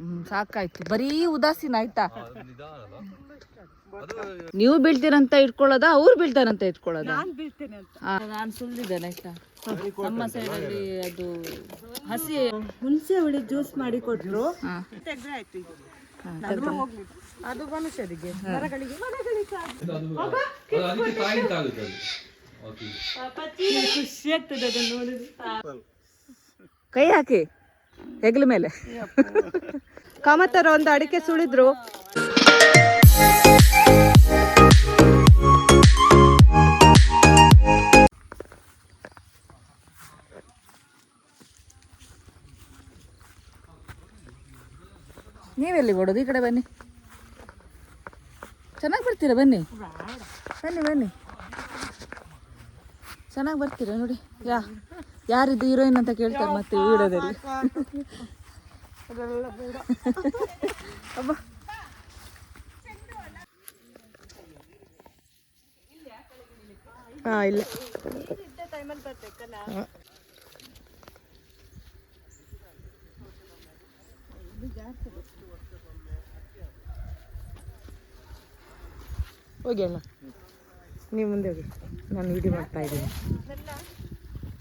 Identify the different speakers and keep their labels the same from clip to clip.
Speaker 1: ಹ್ಮ್ ಸಾಕಾಯ್ತು. ಬರೀ ಉದಾಸೀನ ಆಯ್ತಾ?
Speaker 2: ಅದು ನಿಧಾನ ಅದು
Speaker 1: ನೀವು ಬೀಳ್ತೀರಂತ ಇಟ್ಕೊಳ್ಳೋದ ಅವ್ರು ಬೀಳ್ತಾರಂತ ಇಟ್ಕೊಳ್ಳೋದ?
Speaker 3: ನಾನ್ ಬೀಳ್ತೇನೆ ಅಂತ.
Speaker 1: ನಾನು ಸುಳ್ಳಿದ್ದೇನೆ ಆಯ್ತಾ? ನಮ್ಮ ಸೈಡಲ್ಲಿ ಅದು ಹಸಿ
Speaker 3: ಹುಣಸೆ ಹುಳಿ ಜ್ಯೂಸ್ ಮಾಡಿ ಕೊಟ್ರು. ತೆಗ್ದ್ರೆ ಆಯ್ತು ಅದು ಮನುಷ್ಯರಿಗೆ. ಮರಗಳಿಗೆ ಮರಗಳಿಗೆ
Speaker 2: ಅದು
Speaker 3: ಖುಷಿ ಆಗ್ತದೆ ಅದನ್ನು ನೋಡಿದ್ರೆ.
Speaker 1: ಕೈ ಹಾಕಿ. ಹೆಗಲ ಮೇಲೆ.
Speaker 3: ಕಾಮತರ ಒಂದು ಅಡಿಕೆ ಸುಳಿದ್ರು.
Speaker 1: ನೀವೆಲ್ಲಿ ಓಡೋದು? ಈ ಕಡೆ ಬನ್ನಿ. ಚೆನ್ನಾಗಿ ಬರ್ತೀರಾ? ಬನ್ನಿ. ಬನ್ನಿ ಬನ್ನಿ. ಚೆನ್ನಾಗಿ ಬರ್ತೀರಾ? ನೋಡಿ ಯಾ. ಯಾರಿದ್ದು ಹೀರೋಯಿನ್ ಅಂತ ಕೇಳ್ತಾರೆ ಮತ್ತೆ ವಿಡಿಯೋದಲ್ಲಿ.
Speaker 3: ಹಾ, ಇಲ್ಲ. ಹೋಗಿ ಅಣ್ಣ. ನೀವು ಮುಂದೆ ಹೋಗಿ. ನಾನು ವಿಡಿಯೋ ಮಾಡ್ತಾ ಇದ್ದೀನಿ.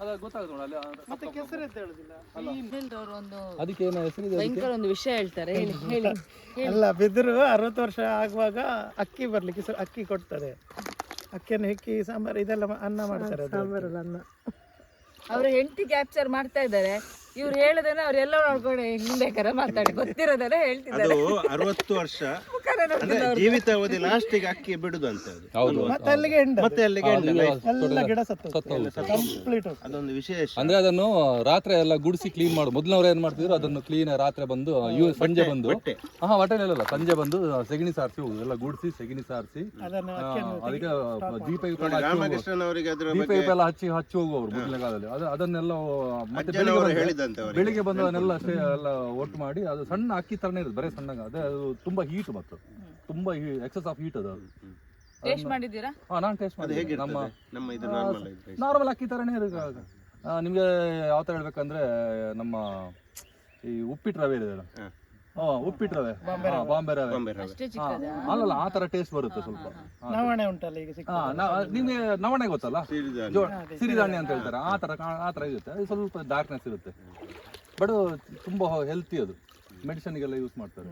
Speaker 2: ಅದ ಗೊತ್ತಾಗುತ್ತೆ ನೋಡಿ ಅಲ್ಲಿ
Speaker 1: ಅವ್ರು ಒಂದು
Speaker 2: ಅದಕ್ಕೆ ಏನೋ ಹೆಸರಿದೆ
Speaker 1: ಭಯಂಕರ ಒಂದು ವಿಷಯ ಹೇಳ್ತಾರೆ ಹೇಳಿ ಹೇಳಿ
Speaker 4: ಅಲ್ಲ ಬಿದ್ರು ಅರವತ್ತು ವರ್ಷ ಆಗುವಾಗ ಅಕ್ಕಿ ಬರ್ಲಿಕ್ಕೆ ಸ್ವಲ್ಪ ಅಕ್ಕಿ ಕೊಡ್ತಾರೆ. ಅಕ್ಕಿಯನ್ನು ಹೆಕ್ಕಿ ಸಾಂಬಾರ್ ಇದೆಲ್ಲ ಅನ್ನ ಮಾಡ್ತಾರೆ ಅದು.
Speaker 3: ಅನ್ನ.
Speaker 1: ಅವರ ಹೆಂಡತಿ ಕ್ಯಾಪ್ಚರ್ ಮಾಡ್ತಾ ಇದ್ದಾರೆ. ಇವ್ರು ಹೇಳೋದನ್ನ ಅವ್ರೆಲ್ಲ ನೋಡ್ಕೊಂಡು ಹಿಂಗ್ ಬೇಕಾರೆ ಮಾತಾಡಿ ಗೊತ್ತಿರೋದನ್ನ ಹೇಳ್ತಿದ್ದಾರೆ.
Speaker 5: ಅದು ಅರವತ್ತು ವರ್ಷ. ಅಂದ್ರೆ ಜೀವಿತಾವಧಿ ಲಾಸ್ಟಿಗೆ ಅಕ್ಕಿ ಬಿಡುದು ಅಂತ ಅದು.
Speaker 2: ಹೌದು.
Speaker 4: ಮತ್ತೆ ಅಲ್ಲಿಗೆ ಎಂಡ
Speaker 5: ಮತ್ತೆ ಅಲ್ಲಿಗೆ end.
Speaker 4: ಎಲ್ಲ ಗಿಡ ಸತ್ತು ಕಂಪ್ಲೀಟ್
Speaker 5: ಅದೊಂದು ವಿಶೇಷ.
Speaker 2: ಅಂದ್ರೆ ಅದನ್ನು ರಾತ್ರಿ ಎಲ್ಲ ಗುಡಿಸಿ ಕ್ಲೀನ್ ಮಾಡು. ಮೊದ್ಲವ್ರು ಏನ್ ಮಾಡ್ತಿದ್ರು ಅದನ್ನು ಕ್ಲೀನ್ ರಾತ್ರಿ ಬಂದು ಇವ್ ಸಂಜೆ ಬಂದು
Speaker 5: ಬಟ್ಟೆ.
Speaker 2: ಹಾ ಹೊಟ್ಟೆಲೆಲ್ಲ ಸಂಜೆ ಬಂದು ಸೆಗಣಿ ಸಾರಿಸಿ ಹೋಗುದು. ಎಲ್ಲ ಗುಡಿಸಿ ಸೆಗಣಿ ಸಾರಿಸಿ
Speaker 4: ಅದನ್ನ
Speaker 2: ಆ, ಅದಕ್ಕೆ ದೀಪ ಗೀಪ ಎಲ್ಲ ಹಚ್ಚಿ
Speaker 5: ರಾಮಕೃಷ್ಣನ್ ಅವರಿಗೆ ಅದ್ರ
Speaker 2: ದೀಪ
Speaker 5: ಬಗ್ಗೆ
Speaker 2: ಗೀಪ ಎಲ್ಲ ಹಚ್ಚಿ ಹಚ್ಚಿ ಹೋಗುವವರು ಮೊದಲನೇ ಕಾಲದಲ್ಲಿ. ಅದು ಅದನ್ನೆಲ್ಲ ಮತ್ತೆ ಬೆಳಿಗ್ಗೆ
Speaker 5: ಅವರಿಗೆ.
Speaker 2: ಬೆಳಿಗ್ಗೆ ಬಂದು ಅದನ್ನೆಲ್ಲ ಅಷ್ಟೇ ಎಲ್ಲ ಒಟ್ಟು ಮಾಡಿ ಅದು ಸಣ್ಣ ಅಕ್ಕಿ ತರನೇ ಇರುತ್ತೆ ಬರೀ ಸಣ್ಣ ಅದೇ ಅದು ತುಂಬಾ ಹೀಟ್ ಮತ್ತು ತುಂಬಾ ಎಕ್ಸಸ್ ಆಫ್ ಹೀಟ್ ಅದು.
Speaker 1: ಟೇಸ್ಟ್ ಮಾಡಿದ್ದೀರಾ?
Speaker 2: ಹಾ ನಾನು ಟೇಸ್ಟ್
Speaker 5: ಅದು
Speaker 2: ನಮ್ಮ
Speaker 5: ನಮ್ಮ ಇದು ನಾರ್ಮಲ್
Speaker 2: ಅಕ್ಕಿ ತರನೇ ಇರುತ್ತೆ. ಆ, ನಿಮ್ಗೆ ಯಾವ ತರ ಹೇಳ್ಬೇಕಂದ್ರೆ ನಮ್ಮ ಈ ಉಪ್ಪಿಟ್ಟು ರವೆ ಇದೆ.
Speaker 5: ಹಾ.
Speaker 2: ಉಪ್ಪಿಟ್ಟು ರವೆ. ಹಾ, ಬಾಂಬೆ ರವೆ. ಅಲ್ಲಲ್ಲ ಆ ತರ ಟೇಸ್ಟ್ ಬರುತ್ತೆ ಸ್ವಲ್ಪ.
Speaker 4: ನವಣೆ ಉಂಟಲ್ಲ ಈಗ ಸಿಕ್ಕ
Speaker 2: ಹಾ ನಾ- ನಿಮ್ಗೆ ನವಣೆ ಗೊತ್ತಲ್ಲ?
Speaker 5: ಸಿರಿಧಾನ್ಯ.
Speaker 2: ಅಂತ ಹೇಳ್ತಾರೆ. ಆ ತರ ಆ ತರ ಇರುತ್ತೆ. ಅದು ಸ್ವಲ್ಪ ಡಾರ್ಕ್ನೆಸ್ ಇರುತ್ತೆ. ಬಟ್ ತುಂಬಾ ಹೆಲ್ತಿ ಅದು. ಮೆಡಿಸನ್ಗೆಲ್ಲ ಯೂಸ್ ಮಾಡ್ತಾರೆ.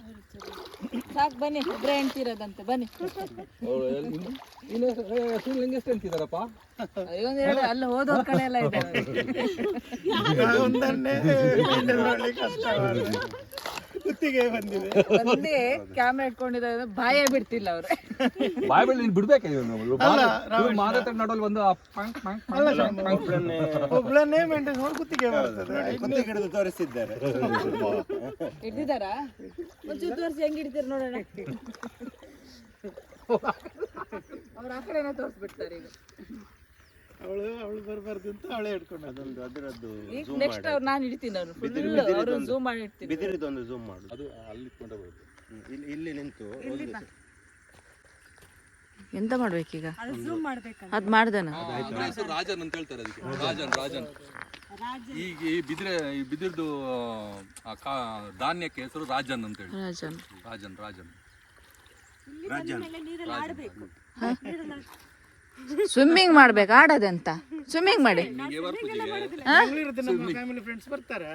Speaker 1: ಸಾಕು ಬನ್ನಿ. ಒಬ್ಬರೇ ಹೆಂಡ್ತಿರೋದಂತೆ ಬನ್ನಿ.
Speaker 2: ಎಷ್ಟು ಅಂತಿದಾರಪ್ಪ
Speaker 1: ಅವರಿಗೊಂದು ಎರಡು ಅಲ್ಲಿ ಹೋದವ್ರ ಕಡೆ ಎಲ್ಲ ಇದ್ದಾರೆ
Speaker 4: ಕುತ್ತಿಗೆ ಬಂದಿದೆ.
Speaker 1: ಒಂದೇ ಕ್ಯಾಮ್ರಾ ಇಟ್ಕೊಂಡಿದ್ದಾರೆ ಬಾಯೇ ಬಿಡ್ತಿಲ್ಲ ಅವ್ರು.
Speaker 2: ಬಾಯ್ ಬೆಳ್ಳಿ ನೀನು ಬಿಡ್ಬೇಕು ಮಾತಾಡ ನಡೋಲ್ ಬಂದು ಆ ಪಂಕ್ ಪಂಕ್ ಪಂಕ್ ಪಂಕ್ ಪಂಕ್ ಪಂಕ್.
Speaker 4: ಒಬ್ಳನ್ನೇ ಮೇಂಟೈನ್ ಮಾಡಿ ಕುತ್ತಿಗೆ ಬರ್ತದೆ
Speaker 5: ಕುತ್ತಿಗೆ ಹಿಡಿದು ತೋರಿಸಿದ್ದಾರೆ.
Speaker 1: ಹಿಡ್ದಿದ್ದಾರಾ? ಒಂಚೂರು ತೋರಿಸಿ ಹೆಂಗ್ ಹಿಡಿತೀರ ನೋಡೋಣ. ಅವ್ರ ಆ ಕಡೆನೇ ತೋರಿಸ್ಬಿಡ್ತಾರೆ ಈಗ.
Speaker 4: ಅವಳು ಅವಳು ಬರಬಾರ್ದು ಅಂತ ಅವಳೇ ಹಿಡ್ಕೊಂಡು
Speaker 5: ಅದೊಂದು ಅದರದ್ದು
Speaker 1: ನೆಕ್ಸ್ಟ್ ಅವ್ರು ನಾನು ಹಿಡಿತೀನಿ ಅವ್ರು ಫುಲ್ ಅವರು ಝೂಮ್ ಮಾಡಿ ಇಡ್ತೀನಿ
Speaker 5: ಬಿದಿರಿದೊಂದು ಝೂಮ್ ಮಾಡು.
Speaker 2: ಅದು ಅಲ್ಲಿ ಇಟ್ಕೊಂಡೇ ಬರುತ್ತೆ.
Speaker 5: ಹ್ಮ್. ಇಲ್ಲಿ ಇಲ್ಲಿ ನಿಂತು ಒಂದು
Speaker 1: ಎಂತ ಮಾಡ್ಬೇಕೀಗ
Speaker 3: ಝೂಮ್ ಮಾಡ್ಬೇಕಂತ
Speaker 1: ಅದ್ ಮಾಡ್ದನ?
Speaker 2: ಅದ್ರ ಹೆಸರು ರಾಜನ್ ಅಂತ ಹೇಳ್ತಾರೆ ಅದಕ್ಕೆ. ರಾಜನ್. ರಾಜನ್ ಈಗ ಈ ಬಿದಿರೆ ಈ ಬಿದಿರ್ದು ಆ ಕಾ- ಧಾನ್ಯಕ್ಕೆ ಹೆಸರು ರಾಜನ್ ಅಂತ ಹೇಳಿ.
Speaker 1: ರಾಜನ್.
Speaker 2: ರಾಜನ್ ರಾಜನ್.
Speaker 3: ನೀರಲ್ಲಿ ಆಡ್ಬೇಕು.
Speaker 1: ಸ್ವಿಮ್ಮಿಂಗ್ ಮಾಡ್ಬೇಕು ಆಡೋದಂತ ಸ್ವಿಮ್ಮಿಂಗ್ ಮಾಡಿ.
Speaker 4: ಬೆಂಗಳೂರದ ನಮ್ಮ ಫ್ಯಾಮಿಲಿ ಫ್ರೆಂಡ್ಸ್ ಬರ್ತಾರೆ.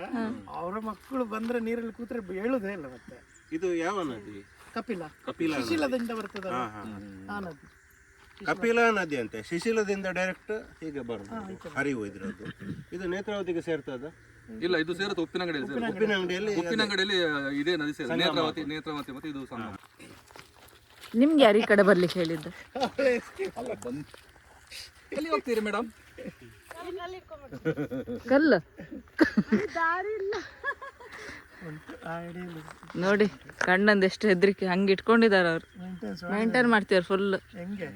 Speaker 4: ಅವರ ಮಕ್ಕಳು ಬಂದ್ರೆ ನೀರಲ್ಲಿ ಕೂತ್ರೆ ಹೇಳುದೇ ಇಲ್ಲ ಮತ್ತೆ.
Speaker 5: ಇದು ಯಾವ ನದಿ
Speaker 4: ಕಪಿಲ.
Speaker 5: ಕಪಿಲ ನದಿ.
Speaker 4: ಶಿಲದಿಂದ ಬರ್ತದ
Speaker 5: ಕಪಿಲ
Speaker 4: ಆ ನದಿ.
Speaker 5: ಕಪಿಲಾ ನದಿ ಅಂತೆ. ಶಿಶಿಲದಿಂದ ಡೈರೆಕ್ಟ್ ಹೀಗೆ ಬರುತ್ತೆ ಹರಿವು ಇದ್ರದ್ದು. ಇದು ನೇತ್ರಾವತಿಗೆ ಸೇರ್ತದ?
Speaker 2: ಇಲ್ಲ ಇದು ಸೇರುತ್ತೆ ಉಪ್ಪಿನಂಗಡಿಯಲ್ಲಿ ಸೇರುತ್ತೆ.
Speaker 5: ಉಪ್ಪಿನಂಗಡಿಯಲ್ಲಿ
Speaker 2: ಉಪ್ಪಿನಂಗಡಿಯಲ್ಲಿ ಇದೇ ನದಿ ಸೇರುತ್ತೆ. ನೇತ್ರಾವತಿ ನೇತ್ರಾವತಿ ಮತ್ತೆ ಇದು ಸಂಗಮ.
Speaker 1: ನಿಮ್ಗೆ ಯಾರು ಈ ಕಡೆ ಬರ್ಲಿಕ್ಕೆ ಹೇಳಿದ್ದು?
Speaker 2: ಎಲ್ಲಿ ಹೋಗ್ತೀರಿ ಮೇಡಮ್?
Speaker 1: ಕಲ್ಲು. ನೋಡಿ ಕಣ್ಣಂದು ಎಷ್ಟು ಹೆದ್ರಿಕೆ. ಹಂಗೆ ಇಟ್ಕೊಂಡಿದ್ದಾರೆ ಅವ್ರು. ಮೇಂಟೈನ್ ಮಾಡ್ತಿದ್ದಾರೆ ಫುಲ್
Speaker 4: ಹೆಂಗೆ?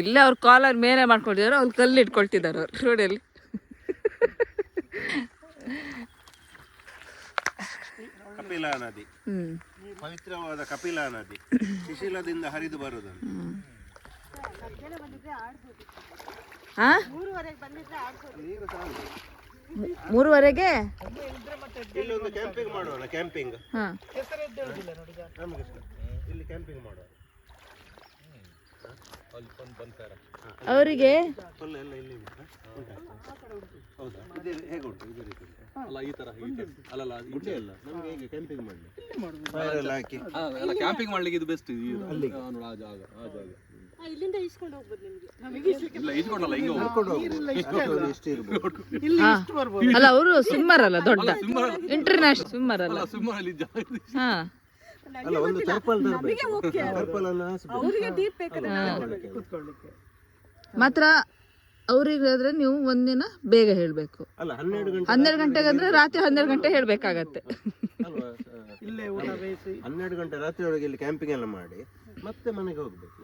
Speaker 1: ಅವ್ರ ಅವ್ರು ಕಾಲರ್ ಮೇಲೆ ಮಾಡ್ಕೊಳ್ತಿದ್ದಾರೆ ಅವ್ರು ಕಲ್ಲು ಇಟ್ಕೊಳ್ತಿದ್ದಾರೆ ಅವ್ರು. ರೋಡಲ್ಲಿ
Speaker 5: ಕಪಿಲಾ ನದಿ. ಪವಿತ್ರವಾದ ಕಪಿಲಾ ನದಿ. ಶಿಶಿಲದಿಂದ ಹರಿದು ಬರುವುದನ್ನು
Speaker 1: ಮೂರುವರೆಗೆ?
Speaker 5: ಇಲ್ಲಿ ಒಂದು ಕ್ಯಾಂಪಿಂಗ್ ಮಾಡೋಣ ಕ್ಯಾಂಪಿಂಗ್ ನಮಗೆ ಇಲ್ಲಿ ಕ್ಯಾಂಪಿಂಗ್ ಮಾಡುವ.
Speaker 1: ಅವರಿಗೆ
Speaker 5: ಕ್ಯಾಂಪಿಂಗ್
Speaker 2: ಮಾಡ್ಲಿಕ್ಕೆ ಇದು ಬೆಸ್ಟ್ ಅಲ್ಲಿ ಆ ಜಾಗ ಆ ಜಾಗ
Speaker 6: ಇಲ್ಲಿಂದ ಹೋಗ್ಬೋದು ನಿಮ್ಗೆ
Speaker 1: ಅವರು ಸ್ವಿಮ್ಮರ್ ಅಲ್ಲ ದೊಡ್ಡ. ಇಂಟರ್ನ್ಯಾಷನಲ್ ಸ್ವಿಮ್ಮರ್ ಅಲ್ಲ
Speaker 2: ಸ್ವಿಮ್ಮರ್ ಅಲ್ಲಿ
Speaker 1: ಹಾ.
Speaker 5: ಅಲ್ಲ ಒಂದು ಟರ್ಪಲ್ ತರಬೇಕು. ಟರ್ಪಲ್ ಅನ್ನು
Speaker 6: ಅವರಿಗೆ ಡೀಪ್ ಬೇಕಾದ್ರೆ
Speaker 4: ಕೂತ್ಕೊಳ್ಳಿಕ್ಕೆ.
Speaker 1: ಮಾತ್ರ ಅವ್ರಿಗಾದ್ರೆ ನೀವು ಒಂದಿನ ಬೇಗ ಹೇಳ್ಬೇಕು.
Speaker 5: ಅಲ್ಲ ಹನ್ನೆರಡು ಗಂಟೆ
Speaker 1: ಹನ್ನೆರಡು ಗಂಟೆಗೆ ಅಂದ್ರೆ ರಾತ್ರಿ ಹನ್ನೆರಡು ಗಂಟೆ ಹೇಳ್ಬೇಕಾಗತ್ತೆ.
Speaker 4: ಇಲ್ಲೇ ಊಟ ಬೇಯಿಸಿ.
Speaker 5: ಹನ್ನೆರಡು ಗಂಟೆ ರಾತ್ರಿ ಒಳಗೆ ಇಲ್ಲಿ ಕ್ಯಾಂಪಿಂಗ್ ಎಲ್ಲ ಮಾಡಿ ಮತ್ತೆ ಮನೆಗೆ ಹೋಗ್ಬೇಕು.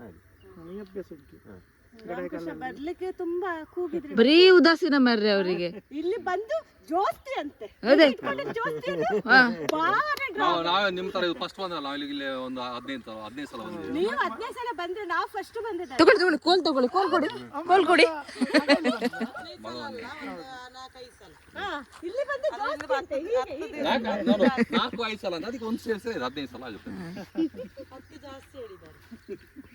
Speaker 5: ಹಾಗೆ.
Speaker 4: ಮನೆಗೆ ಅಭ್ಯಾಸ ಉಂಟು
Speaker 6: ರಾಮಕೃಷ್ಣ ಬರ್ಲಿಕ್ಕೆ ತುಂಬಾ ಕೂಗಿದ್ರು.
Speaker 1: ಬರೀ ಉದಾಸೀನ ಮರ್ರೆ ಅವರಿಗೆ.
Speaker 6: ಇಲ್ಲಿ ಬಂದು ಜೋಸ್ತಿ ಅಂತೆ.
Speaker 1: ಅದೇ.
Speaker 6: ಇಟ್ಕೊಂಡು ಜೋಸ್ತಿ
Speaker 1: ಹಾ.
Speaker 6: ಬಾರಿ
Speaker 2: ನಾವು ನಿಮ್ಮ ತರ ಫಸ್ಟ್ ಬಂದಲ್ಲ ನಾವು ಇಲ್ಲಿ ಒಂದು ಹದಿನೈದು ಸಲ ಹದಿನೈದು ಸಲ ಬಂದಿದ್ದೀವಿ
Speaker 6: ನೀವು ಹದಿನೈದು ಸಲ ಬಂದ್ರೆ ನಾವು ಫಸ್ಟ್ ಬಂದಿದ್ದ
Speaker 1: ತಗೊಳ್ಳಿ ತಗೊಳ್ಳಿ ಕೋಲ್ ತಗೊಳ್ಳಿ ಕೋಲ್ ಕೊಡಿ ಕೋಲ್ ಕೊಡಿ.
Speaker 6: ಇಲ್ಲಿ ಬಂದು ಜೋಸ್ತಿ ಅಂತೆ
Speaker 2: ನಾಲ್ಕು ಐದು ಸಲ ಅಂದ್ರೆ ಅದಕ್ಕೆ ಒಂದು ಸೇರಿಸಿದ್ರೆ ಸೇರಿ ಹದಿನೈದು ಸಲ ಆಗುತ್ತೆ.
Speaker 6: ಓಡಿಸ್ಕೊಂಡು ಬಂದದ್ದು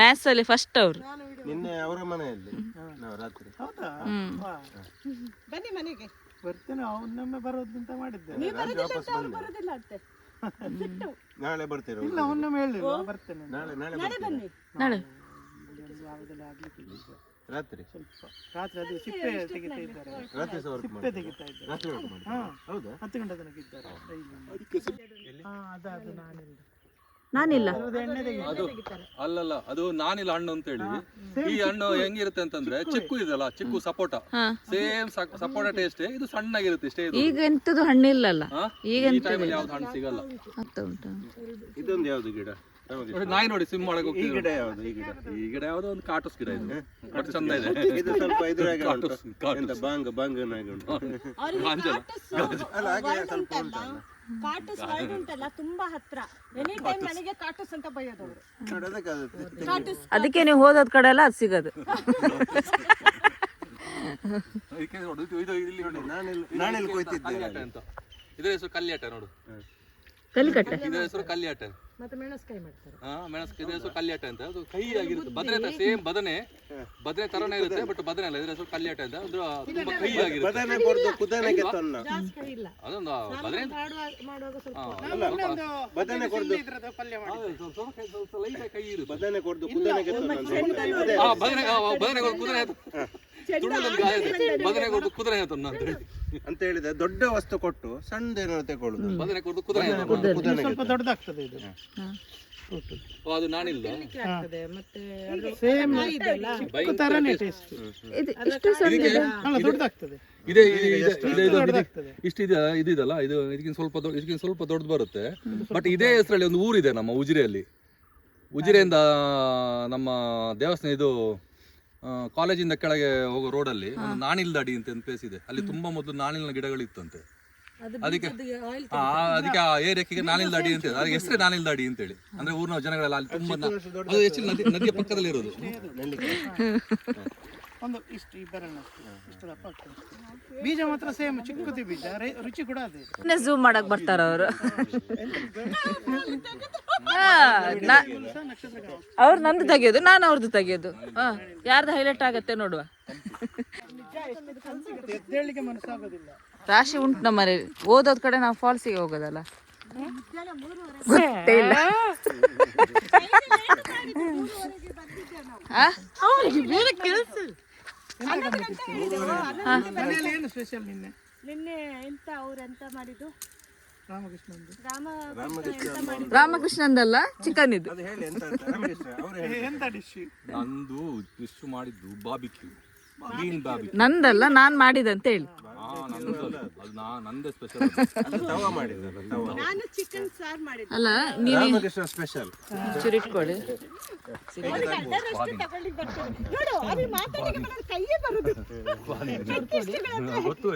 Speaker 1: ಮ್ಯಾಥ್ಸ್ ಅಲ್ಲಿ ಫಸ್ಟ್ ಅವರು.
Speaker 5: ನಿನ್ನೆ ಅವರ ಮನೆಯಲ್ಲಿ. ನಾವು ರಾತ್ರಿ.
Speaker 4: ಹೌದಾ?
Speaker 6: ಬನ್ನಿ ಮನೆಗೆ.
Speaker 4: ಬರ್ತೇನೆ ಅವನೊಮ್ಮೆ ಬರೋದಂತ ಅಂತ ಮಾಡಿದ್ದೆ
Speaker 5: ರಾತ್ರಿ ವಾಪಸ್ ಬಂದೆ.
Speaker 6: ಬರೋದಿಲ್ಲ ಅಂತೆ. ಸಿಟ್ಟು.
Speaker 5: ನಾಳೆ ಬರ್ತೇನೆ
Speaker 4: ಇಲ್ಲ ಅವನೊಮ್ಮೆ ಹೇಳಿಲ್ಲ ಬರ್ತೇನೆ.
Speaker 5: ನಾಳೆ ನಾಳೆ
Speaker 6: ಬನ್ನಿ.
Speaker 1: ನಾಳೆ.
Speaker 5: ರಾತ್ರಿ?
Speaker 4: ಸ್ವಲ್ಪ. ರಾತ್ರಿ ಅದು ಸಿಪ್ಪೆ ತೆಗಿತಾ ಇದ್ದಾರೆ.
Speaker 5: ರಾತ್ರಿ ಸಹ ವರ್ಕ್
Speaker 4: ಸಿಪ್ಪೆ
Speaker 5: ಮಾಡಿ
Speaker 4: ತೆಗಿತಾ ಇದ್ದಾರೆ.
Speaker 5: ರಾತ್ರಿ ವರ್ಕ್ ಮಾಡಿ ಹೌದಾ?
Speaker 4: ಹತ್ತು ಗಂಟೆ ತನಕ ಇದ್ದಾರೆ. ಡೈಲಿ ಹಾ ಅದು ಅದು ನಾನಿಲ್ಲ
Speaker 1: ನಾನಿಲ್ಲ.
Speaker 4: ಅದು
Speaker 2: ಅಲ್ಲಲ್ಲ ಅದು ನಾನಿಲ್ಲ ಹಣ್ಣು ಅಂತ ಹೇಳಿ ಈ ಹಣ್ಣು ಹೆಂಗಿರುತ್ತೆ ಅಂತಂದ್ರೆ ಚಿಕ್ಕು ಇದಲ್ಲ ಚಿಕ್ಕು ಸಪೋಟ. ಸೇಮ್ ಸಪೋಟ ಟೇಸ್ಟ್ ಇದು ಸಣ್ಣಗಿರುತ್ತೆ ಇಷ್ಟೇ ಇದು.
Speaker 1: ಈಗ ಎಂತದು ಹಣ್ಣಿಲ್ಲಲ್ಲ? ಈಗ
Speaker 2: ಈ ಟೈಮಲ್ಲಿ ಯಾವ್ದು ಹಣ್ಣು ಸಿಗಲ್ಲ.
Speaker 5: ಇದೊಂದು ಯಾವ್ದು ಗಿಡ?
Speaker 2: ನೋಡಿ, ನಾಯಿ ನೋಡಿ ಸ್ವಿಮ್ ಮಾಡಕ್
Speaker 5: ಈ
Speaker 2: ಹೋಗ್ತೀವಿ
Speaker 5: ಗಿಡ ಯಾವ್ದು? ಈ ಗಿಡ.
Speaker 2: ಈ ಗಿಡ ಯಾವ್ದೋ ಒಂದು ಕಾಟಸ್ ಗಿಡ ಇದು. ಬಟ್ ಚಂದ ಇದೆ.
Speaker 5: ಇದು ಸ್ವಲ್ಪ ಇದ್ರಾಗ ಉಂಟು.
Speaker 2: ಕಾಟುಸ್,
Speaker 5: ಬಂಗ ಬಾಂಗ್ ಬಾಂಗನಾಗೆ ಉಂಟು. ಅಲ್ಲ ಹಾಗೆ ಸ್ವಲ್ಪ ಉಂಟಲ್ಲ?
Speaker 6: ಕಾಟುಸ್ ವರ್ಡ್ ಉಂಟಲ್ಲ ತುಂಬಾ ಹತ್ರ. ಎನಿ ಟೈಮ್ ನನಗೆ ಕಾಟಸ್ ಅಂತ ಬೈಯೋದು ಅವರು
Speaker 5: ನೋಡಿ ಅದಕ್ಕೆ
Speaker 1: ನೀವು ಹೋದ ಕಡೆ ಎಲ್ಲ ಅದು ಸಿಗೋದು.
Speaker 2: ಇದಕ್ಕೆ ನೋಡು ಇದು ಇದು ಇಲ್ಲಿ ನೋಡಿ
Speaker 5: ನಾನೆಲ್ಲ ನಾನೆಲ್ಲಿ ಕೊಯ್ತಿದ್ದೆ
Speaker 2: ಅಂತ. ಇದ್ರ ಹೆಸರು ಕಲ್ಲಿಯಾಟ ನೋಡು.
Speaker 1: ಕಲಿಕಟ್ಟೆ
Speaker 2: ಇದರ ಹೆಸರು ಕಲ್ಲಿಯಾಟ.
Speaker 6: ಮತ್ತೆ ಮೆಣಸ್ಕಾಯಿ ಮಾಡ್ತಾರೆ.
Speaker 2: ಹಾ ಇದ್ರ ಹೆಸರು ಕಲ್ಲಿಯಾಟ ಅಂತ. ಅದು ಕೈ ಆಗಿರುತ್ತೆ. ಬದನೆ ಸೇಮ್ ಬದನೆ. ಬದನೆ ತರನೇ ಇರುತ್ತೆ ಬಟ್ ಬದನೆ ಅಲ್ಲ. ಇದ್ರ ಹೆಸರು ಕಲ್ಲಿಯಾಟ ಅಂತ. ಅದು ತುಂಬಾ ಕೈ ಆಗಿರುತ್ತೆ.
Speaker 5: ಬದನೆ ಕೊಡ್ದು ಕುದನೆಗೆ ತನ್ನ
Speaker 6: ಜಾಸ್ತಿ ಇಲ್ಲ.
Speaker 2: ಅದೊಂದು ಬದನೆ
Speaker 6: ಮಾಡುವಾಗ ಸ್ವಲ್ಪ
Speaker 5: ಬದನೆ ಕೊಡ್ದು
Speaker 4: ಇದ್ರದ್ದು ಪಲ್ಯ ಮಾಡಿ
Speaker 2: ಸ್ವಲ್ಪ ಕೈ- ಇರುತ್ತೆ.
Speaker 5: ಬದನೆ ಕೊಡ್ದು ಕುದನೆಗೆ ತನ್ನ
Speaker 2: ಬದನೆ ಬದನೆ ಕುದುರೆ ಬದನೆ ಕುದುರೆ ಅಂತ ಹೇಳಿ
Speaker 5: ಅಂತ ಹೇಳಿದ್ರೆ ದೊಡ್ಡ ವಸ್ತು ಕೊಟ್ಟು ಸಣ್ಣದೇನೋ ತಗೊಳ್ಳುದು
Speaker 2: ಬದನೆ ಕೊಡು ಕುದುರೆ
Speaker 4: ಸ್ವಲ್ಪ ದೊಡ್ಡದಾಗ್ತದೆ ಇದು.
Speaker 2: ಓ, ಅದು ನಾನಿಲ್ಲ.
Speaker 4: ಸೇಮ್ ತರನೇ. ಟೇಸ್ಟ್
Speaker 1: ಇದು ಇಷ್ಟು
Speaker 4: ಅಲ್ಲ ದೊಡ್ಡದಾಗ್ತದೆ.
Speaker 2: ಇದೆ ಇದೆ- ಇದೆ- ಇದೆ- ಇದೆ- ಇದು-
Speaker 4: ದೊಡ್ಡದಾಗ್ತದೆ.
Speaker 2: ಇಷ್ಟು ಇದೆ ಇದಿದಲ್ಲ ಇದು ಇದಕ್ಕಿಂತ ಸ್ವಲ್ಪ ದೊಡ್ಡ ಇದಕ್ಕಿಂತ ಸ್ವಲ್ಪ ದೊಡ್ಡದು ಬರುತ್ತೆ. ಬಟ್ ಇದೇ ಹೆಸರಲ್ಲಿ ಒಂದು ಊರಿದೆ ನಮ್ಮ ಉಜಿರೆಯಲ್ಲಿ. ಉಜಿರೆಯಿಂದ ನಮ್ಮ ದೇವಸ್ಥಾನ ಇದು ಕಾಲೇಜಿಂದ ಕೆಳಗೆ ಹೋಗೋ ರೋಡಲ್ಲಿ ಒಂದು ನಾಣಿಲ್ದಡಿ ಅಂತ ಒಂದು ಪ್ಲೇಸ್ ಇದೆ. ಅಲ್ಲಿ ತುಂಬಾ ಮೊದಲು ನಾಣಿಲ್ನ ಗಿಡಗಳಿತ್ತಂತೆ. ಅದಕ್ಕೆ ಆ, ಅದಕ್ಕೆ ಆ ಏರಿಯಾಕ್ಕೆ ನಾನಿಲ್ದಾಡಿ ಅಂತ ಹೇಳಿ. ಅದಕ್ಕೆ ಹೆಸರೇ ಅಂತ ಅಂತೇಳಿ. ಅಂದ್ರೆ ಊರಿನ ಜನಗಳೆಲ್ಲ ಅಲ್ಲಿ ತುಂಬಾ ಅದು ಹೆಚ್ಚಿನ ನದಿ ನದಿಯ ಪಕ್ಕದಲ್ಲಿ ಇರೋದು
Speaker 4: ಒಂದು ಇಷ್ಟು ಈ ಬೆರಳು ಇಷ್ಟು ದಪ್ಪ ಆಗ್ತದೆ ಬೀಜ ಮಾತ್ರ ಸೇಮ್ ಚಿಕ್ಕದಿ ಬೀಜ ರುಚಿ ಕೂಡ ಅದೇ.
Speaker 1: ಝೂಮ್ ಮಾಡಕ್ ಬರ್ತಾರ ಅವರು. ಅವ್ರು ನಂದು ತೆಗೆಯೋದು ನಾನು ಅವ್ರದ್ದು ತೆಗೆಯೋದು. ಹಾ ಯಾರ್ದು ಹೈಲೈಟ್ ಆಗತ್ತೆ ನೋಡುವ. ರಾಶಿ ಉಂಟು ನಮ್ಮ ಮನೇಲಿ. ಓದೋದ್ ಕಡೆ ನಾವು ಫಾಲ್ಸಿಗೆ ಹೋಗೋದಲ್ಲ. ಗೊತ್ತೇ ಇಲ್ಲ?
Speaker 4: ಮನೆಯಲ್ಲಿ ಏನು ಸ್ಪೆಷಲ್ ನಿನ್ನೆ?
Speaker 6: ನಿನ್ನೆ ಎಂತ ಅವ್ರು ಎಂತ ಮಾಡಿದ್ದು?
Speaker 4: ರಾಮಕೃಷ್ಣಂದು.
Speaker 6: ರಾಮ ಎಂತ ಮಾಡಿದ್ದು?
Speaker 1: ರಾಮಕೃಷ್ಣಂದಲ್ಲ? ಚಿಕನ್ ಇದು.
Speaker 5: ಅದು ಹೇಳಿ ಎಂತ ಅಂತ ರಮೇಶ್ ಅವ್ರು ಹೇಳಿ
Speaker 4: ಎಂತ ಡಿಶ್
Speaker 2: ನಂದು ಮಾಡಿದ್ದು ಬಾಬಿಕ್ಯೂ
Speaker 1: ನಂದಲ್ಲ ನಾನ್ ಮಾಡಿದಂತ ಹೇಳಿ.
Speaker 2: ಹಾ ನಂದು ಅದು ನಾ ಸ್ಪೆಷಲ್
Speaker 5: ಅದು. ತವ ಮಾಡಿದ್ದಲ್ಲ
Speaker 6: ನಾನು ಚಿಕನ್ ಸಾರ್ ಮಾಡಿದ್ದೆ.
Speaker 1: ಅಲ್ಲ ನೀವು
Speaker 5: ರಾಮಕೃಷ್ಣ ಸ್ಪೆಷಲ್
Speaker 1: ಚುರಿಟ್ಕೊಳ್ಳಿ.
Speaker 2: ಗೊತ್ತು